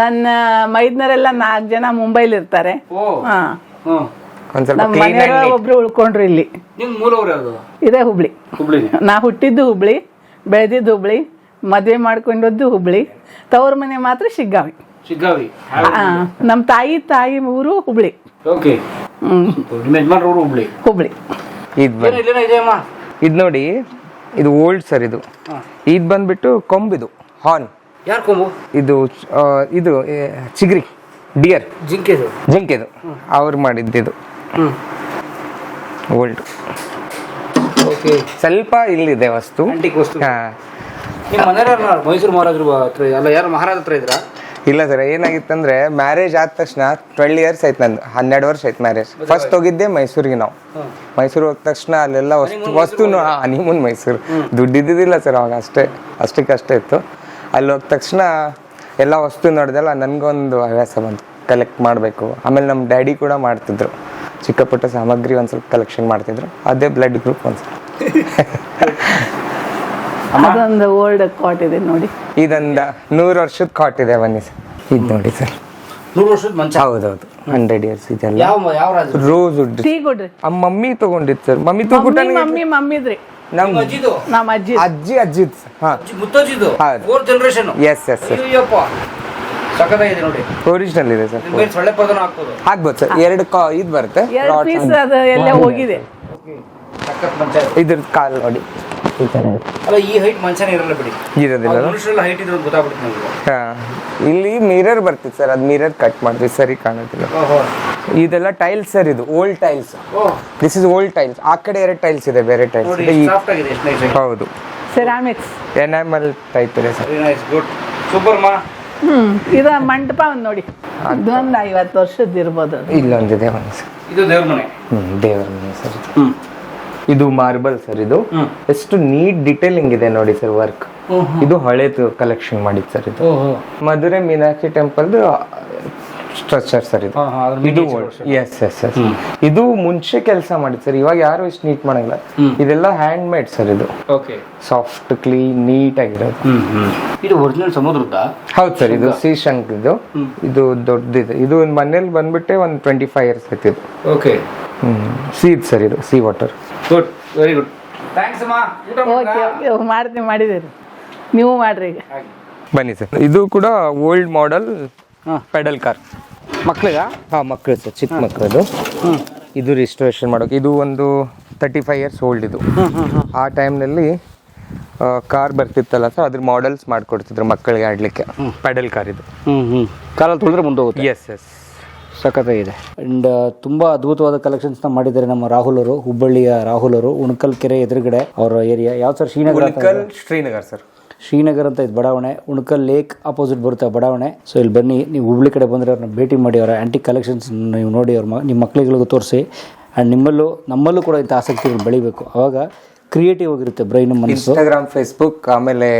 S6: ನನ್ನ ಮೈದ್ನರೆಲ್ಲ ನಾಲ್ಕು ಜನ ಮುಂಬೈಲಿ ಇರ್ತಾರೆ
S3: ಓ.
S6: ಹಾ.
S3: ಹ್ಞೂ
S2: ಒಂದ್ ಸ್ವಲ್ಪ
S6: ನಮ್ಮ
S2: ಕ್ಲೀನ್
S6: ಮನೆಯವರು ಒಬ್ರು ಉಳ್ಕೊಂಡ್ರು ಇಲ್ಲಿ.
S3: ನಿಮ್ಮ ಮೂಲವ್ರು ಯಾವುದು
S6: ಇದೇ ಹುಬ್ಳಿ.
S3: ಹುಬ್ಳಿ.
S6: ನಾ ಹುಟ್ಟಿದ್ದು ಹುಬ್ಳಿ ಬೆಳೆದಿದ್ದು ಹುಬ್ಳಿ ಮದುವೆ ಮಾಡ್ಕೊಂಡದ್ದು ಹುಬ್ಳಿ. ತವ್ರ ಮನೆ ಮಾತ್ರ ಶಿಗ್ಗಾವಿ.
S3: ಶಿಗ್ಗಾವಿ.
S6: ಆ, ನಮ್ಮ ತಾಯಿ ತಾಯಿ ಊರು ಹುಬ್ಳಿ.
S3: ಓಕೆ
S6: ಹ್ಮ್.
S3: ನಿಮ್ಮ ಯಜಮಾನ್ರ ಊರು ಹುಬ್ಳಿ.
S6: ಹುಬ್ಳಿ.
S2: ಇದು
S3: ಇಲ್ಲೇನ ಇದೆ ಅಮ್ಮ
S2: ಇದು ನೋಡಿ ಇದು ಓಲ್ಡ್ ಸರ್ ಇದು. ಇದ್ ಬಂದ್ಬಿಟ್ಟು ಕೊಂಬಿದು ಹಾರ್ನ್
S3: ಯಾರು ಕೊಂಬು?
S2: ಇದು ಆ, ಇದು ಏ, ಚಿಗ್ರಿ ಡಿಯರ್
S3: ಜಿಂಕೆದು.
S2: ಜಿಂಕೆದು. ಅವ್ರು ಮಾಡಿದ್ದಿದು ಓಲ್ಡ್
S3: ಓಕೆ
S2: ಸ್ವಲ್ಪ ಇಲ್ಲಿದೆ ವಸ್ತು.
S3: ಆಂಟಿಕ್ ವಸ್ತು.
S2: ಹಾ.
S3: ನಿಮ್ಮ ಮನೆಯವ್ರ ಮೈಸೂರು ಮಹಾರಾಜರು ಹತ್ರ ಅಲ್ಲ ಯಾರು ಮಹಾರಾಜ ಹತ್ರ ಇದ್ರಾ?
S2: ಇಲ್ಲ ಸರ್ ಏನಾಗಿತ್ತಂದ್ರೆ ಮ್ಯಾರೇಜ್ ಆದ ತಕ್ಷಣ ಟ್ವೆಲ್ ಇಯರ್ಸ್ ಆಯ್ತು ನಂದು ಹನ್ನೆರಡು ವರ್ಷ ಆಯ್ತು ಮ್ಯಾರೇಜ್ ಫಸ್ಟ್ ಹೋಗಿದ್ದೆ ಮೈಸೂರಿಗೆ ನಾವು. ಮೈಸೂರು ಹೋದ ತಕ್ಷಣ ಅಲ್ಲೆಲ್ಲ ವಸ್ತು ವಸ್ತುನು ಹನಿಮೂನ್ ಮೈಸೂರು. ದುಡ್ಡು ಇದ್ದಿದ್ದಿಲ್ಲ ಸರ್ ಅವಾಗ ಅಷ್ಟೇ ಅಷ್ಟಕ್ಕಷ್ಟೇ ಇತ್ತು. ಅಲ್ಲಿ ಹೋದ ತಕ್ಷಣ ಎಲ್ಲ ವಸ್ತು ನೋಡಿದೆಲ್ಲ ನನಗೊಂದು ಹವ್ಯಾಸ ಬಂತು. ಕಲೆಕ್ಟ್ ಮಾಡಬೇಕು. ಆಮೇಲೆ ನಮ್ಮ ಡ್ಯಾಡಿ ಕೂಡ ಮಾಡ್ತಿದ್ರು. ಚಿಕ್ಕ ಪುಟ್ಟ ಸಾಮಗ್ರಿ ಒಂದು ಸ್ವಲ್ಪ ಕಲೆಕ್ಷನ್ ಮಾಡ್ತಿದ್ರು. ಅದೇ ಬ್ಲಡ್ ಗ್ರೂಪ್ ಒಂದು
S6: ಅದೊಂದು ಓಲ್ಡ್ ಕಾಟ್ ಇದೆ ನೋಡಿ.
S2: ಇದೊಂದು ನೂರು ವರ್ಷದ ಕಾಟ್ ಇದೆ ಬನ್ನಿ ಸರ್. ಇದು ನೋಡಿ ಸರ್.
S3: ನೂರು ವರ್ಷದ ಮಂಚ?
S2: ಹೌದೌದು. ಹಂಡ್ರೆಡ್ ಇಯರ್ಸ್ ಇದೆಲ್ಲ.
S3: ಯಾವ ಯಾವ ರಾಜ
S2: ರೋಸ್ ವುಡ್
S6: ಟೀ ಕೊಡ್ರಿ.
S2: ಮಮ್ಮಿ ತಗೊಂಡಿತ್ತು ಸರ್. ಮಮ್ಮಿ ತೂಗುಟ
S6: ಮಮ್ಮಿ ಮಮ್ಮಿ ಮಮ್ಮಿದ್ರಿ.
S2: ನಮ್
S3: ಅಜ್ಜಿದು?
S6: ನಮ್ಮ ಅಜ್ಜಿ.
S2: ಅಜ್ಜಿ ಅಜ್ಜಿ ಹಾ.
S3: ಮುತ್ತಜ್ಜಿದು?
S2: ಹೌದು.
S3: Fourth generation
S2: yes yes sir
S3: ಸಖತ್ತಾಗಿದೆ ನೋಡಿ.
S2: ಒರಿಜಿನಲ್ ಇದೆ ಸರ್.
S3: ನಿಮ್ಗೆ ಸೊಳ್ಳೆ ಪರ್ದನ ಹಾಕ್ಬೋದು
S2: ಆಗ್ಬೋದು. ಸರ್. ಎರಡು ಕಾ ಇದು ಬರುತ್ತೆ.
S6: ಎರಡು
S2: Rod
S6: ಪೀಸ್ ಅದು ಎಲ್ಲ ಹೋಗಿದೆ.
S3: ಸಖತ್ ಮಂಚ ಇದೆ.
S2: ಇದ್ರ ಕಾಲ್ ನೋಡಿ. ಈ ತರ ಇದೆ.
S3: ಅಲ್ಲ ಈ ಹೈಟ್ ಮಂಚನೇ ಇರಲ್ಲ ಬಿಡಿ.
S2: ಇರೋದಿಲ್ಲ ಅಲ್ಲ?
S3: ಮನುಷ್ಯರೆಲ್ಲ ಹೈಟ್ ಇದ್ರು ಗೊತ್ತಾಗ್ಬಿಡುತ್ತೆ ನಮ್ಗೆ.
S2: ಹಾ. ಇಲ್ಲಿ ಮಿರರ್ ಬರ್ತಿತ್ತು ಸರ್. ಅದು ಮಿರರ್ ಕಟ್ ಮಾಡಿದ್ವಿ ಸರಿ ಕಾಣೋದಿಲ್ಲ.
S3: ಓಹೋ.
S2: ಇದೆಲ್ಲ ಟೈಲ್ಸ್ ಸರ್ ಇದು. Old tiles
S3: oh
S2: this is old tiles ಆ ಕಡೆ ಎರಡು ಟೈಲ್ಸ್ ಇದೆ ಬೇರೆ ಟೈಲ್ಸ್
S3: ನೋಡಿ
S2: ಇದೆ ಈ
S3: ಸಾಫ್ಟ್ ಆಗಿದೆ ಎಷ್ಟು ನೈಸ್
S2: ಹೌದು.
S6: ಸೆರಾಮಿಕ್ಸ್
S2: ಎನಾಮಲ್ ಟೈಪ್ ಇದೆ sir.
S3: Very nice good super ಮಾ
S6: ಹ್ಮ್. ಇದು ಮಂಟಪ ಒಂದು ನೋಡಿ. ಅದೊಂದು ಐವತ್ತು ವರ್ಷದ ಇರ್ಬೋದು ಅದು.
S2: ಇಲ್ಲೊಂದಿದೆ ಒಂದು ಸರ್.
S3: ಇದು ದೇವ್ರ ಮನೆ.
S2: ಹ್ಮ್ ದೇವರ ಮನೆ ಸರ್. ಇದು.
S3: ಹ್ಮ್.
S2: ಇದು ಮಾರ್ಬಲ್ ಸರ್ ಇದು.
S3: ಹ್ಮ್.
S2: ಎಷ್ಟು ನೀಟ್ ಡಿಟೇಲಿಂಗ್ ಇದೆ ನೋಡಿ ಸರ್ ವರ್ಕ್. ಇದು ಹಳೇದು ಕಲೆಕ್ಷನ್ ಮಾಡಿದ್ ಸರ್ ಇದು.
S3: ಓಹೋ.
S2: Madurai Meenakshi temple structure sir ಇದು. ಇದು ಎಸ್ ಎಸ್ ಎಸ್ ಇದು ಮುಂಚೆ ಕೆಲಸ ಮಾಡಿದ್ ಸರ್ ಇವಾಗ ಯಾರು ಇಷ್ಟು ನೀಟ್ ಮಾಡಂಗಿಲ್ಲ. ಇದೆಲ್ಲ ಹ್ಯಾಂಡ್ ಮೇಡ್ ಸರ್ ಇದು.
S3: ಓಕೆ
S2: ಸಾಫ್ಟ್ ಕ್ಲೀನ್ ನೀಟ್ ಆಗಿರೋದು.
S3: ಇದು ಒರಿಜಿನಲ್ ಸಮುದ್ರದ
S2: ಹೌದು ಸರ್ ಇದು ಸಿ ಶಂಕ್ ಇದು. ಇದು ದೊಡ್ಡದಿದೆ ಇದು ಮನೇಲಿ ಬಂದ್ಬಿಟ್ಟೆ ಒಂದು ಟ್ವೆಂಟಿ ಫೈವ್ ಇಯರ್ಸ್ ಆಯ್ತು ಇದು.
S3: ಓಕೆ
S2: ಹ್ಮ್ ಸಿ ಇದು ಸರ್ ಇದು C water
S3: good very good thanks ಅಮ್ಮ.
S6: ಮಾಡ್ತೀವಿ ಮಾಡಿದ್ದೀರಿ ನೀವು ಮಾಡ್ರಿ ಈಗ.
S2: ಬನ್ನಿ ಸರ್. ಇದು ಕೂಡ ಓಲ್ಡ್ ಮಾಡೆಲ್ ಪೆಡಲ್ ಕಾರ್.
S3: ಮಕ್ಳಿಗ?
S2: ಹಾ ಮಕ್ಕಳು ಸರ್ ಚಿಕ್ಕ ಮಕ್ಕಳದು ಇದು ರಿಜಿಸ್ಟ್ರೇಷನ್ ಮಾಡೋಕೆ ಇದು ಒಂದು ತರ್ಟಿ ಫೈವ್ ಇಯರ್ಸ್ ಓಲ್ಡ್ ಇದು ಆ ಟೈಮ್ನಲ್ಲಿ ಕಾರ್ ಬರ್ತಿತ್ತಲ್ಲ ಸರ್ ಅದ್ರ ಮಾಡೆಲ್ಸ್ ಮಾಡಿಕೊಡ್ತಿದ್ರು ಮಕ್ಕಳಿಗೆ ಆಡಲಿಕ್ಕೆ. ಪೆಡಲ್ ಕಾರ್ ಇದು.
S3: ಕಾರಲ್ಲಿ ತೊಳೆದ್ರೆ ಕಾಲಲ್ಲಿ ತೊಳೆದ್ರೆ ಮುಂದೆ ಹೋಗುತ್ತೆ
S2: ಎಸ್ ಎಸ್
S3: ಸಖತ್ತಾಗಿದೆ ಅಂಡ್ ತುಂಬ ಅದ್ಭುತವಾದ ಕಲೆಕ್ಷನ್ಸ್ನ ಮಾಡಿದ್ದಾರೆ ನಮ್ಮ ರಾಹುಲ್ ಅವರು ಹುಬ್ಬಳ್ಳಿಯ ರಾಹುಲ್ ಅವರು ಉಣಕಲ್ ಕೆರೆ ಎದುರುಗಡೆ ಅವರ ಏರಿಯಾ ಯಾವ ಸರ್ ಶ್ರೀನಗರ
S2: ಶ್ರೀನಗರ್ ಸರ್.
S3: ಶ್ರೀನಗರ್ ಅಂತ ಇದು ಬಡಾವಣೆ ಉಣಕಲ್ ಲೇಕ್ ಅಪೋಸಿಟ್ ಬರುತ್ತೆ ಬಡಾವಣೆ. ಸೊ ಇಲ್ಲಿ ಬನ್ನಿ ನೀವು ಹುಬ್ಳಿ ಕಡೆ ಬಂದರೆ ಅವ್ರನ್ನ ಭೇಟಿ ಮಾಡಿ ಅವರ ಆ್ಯಂಟಿ ಕಲೆಕ್ಷನ್ಸ್ ನೀವು ನೋಡಿ ಅವ್ರ ಮ ನಿಮ್ಮ ಮಕ್ಕಳಿಗಳಿಗೂ ತೋರಿಸಿ. ಆ್ಯಂಡ್ ನಿಮ್ಮಲ್ಲೂ ನಮ್ಮಲ್ಲೂ ಕೂಡ ಇಂಥ ಆಸಕ್ತಿಗಳು ಬೆಳಿಬೇಕು. ಆವಾಗ ಕ್ರಿಯೇಟಿವ್ ಆಗಿರುತ್ತೆ ಬ್ರೈನ್ ಮನಸ್ಸು.
S2: ಇನ್ಸ್ಟಾಗ್ರಾಮ್ ಫೇಸ್ಬುಕ್ ಆಮೇಲೆ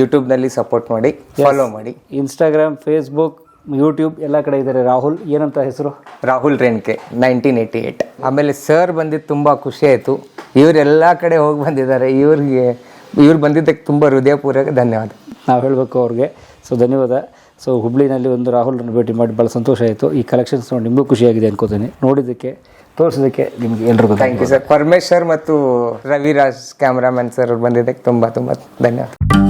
S2: ಯೂಟ್ಯೂಬ್ನಲ್ಲಿ ಸಪೋರ್ಟ್ ಮಾಡಿ ಫಾಲೋ ಮಾಡಿ.
S3: ಇನ್ಸ್ಟಾಗ್ರಾಮ್ ಫೇಸ್ಬುಕ್ ಯೂಟ್ಯೂಬ್ ಎಲ್ಲ ಕಡೆ ಇದ್ದಾರೆ ರಾಹುಲ್ ಏನಂತ ಹೆಸರು?
S2: Rahul Renke nineteen eighty eight ಆಮೇಲೆ ಸರ್ ಬಂದಿದ್ದು ತುಂಬ ಖುಷಿ ಆಯಿತು. ಇವರೆಲ್ಲ ಕಡೆ ಹೋಗಿ ಬಂದಿದ್ದಾರೆ. ಇವ್ರಿಗೆ ಇವ್ರು ಬಂದಿದ್ದಕ್ಕೆ ತುಂಬ ಹೃದಯಪೂರ್ವಕ ಧನ್ಯವಾದ.
S3: ನಾವು ಹೇಳಬೇಕು ಅವ್ರಿಗೆ. ಸೊ ಧನ್ಯವಾದ. ಸೊ ಹುಬ್ಳಿನಲ್ಲಿ ಒಂದು ರಾಹುಲ್ರನ್ನು ಭೇಟಿ ಮಾಡಿ ಭಾಳ ಸಂತೋಷ ಆಯಿತು. ಈ ಕಲೆಕ್ಷನ್ಸ್ ನೋಡಿ ನಿಮಗೂ ಖುಷಿಯಾಗಿದೆ ಅನ್ಕೋತೀನಿ. ನೋಡಿದ್ದಕ್ಕೆ ತೋರಿಸೋದಕ್ಕೆ ನಿಮಗೆ ಎಲ್ರಿಗೂ
S2: ಥ್ಯಾಂಕ್ ಯು ಸರ್ ಪರಮೇಶ್ವರ್ ಮತ್ತು ರವಿರಾಜ್ ಕ್ಯಾಮ್ರಾಮನ್ ಸರ್ ಅವ್ರು ಬಂದಿದ್ದಕ್ಕೆ ತುಂಬ ತುಂಬ ಧನ್ಯವಾದ.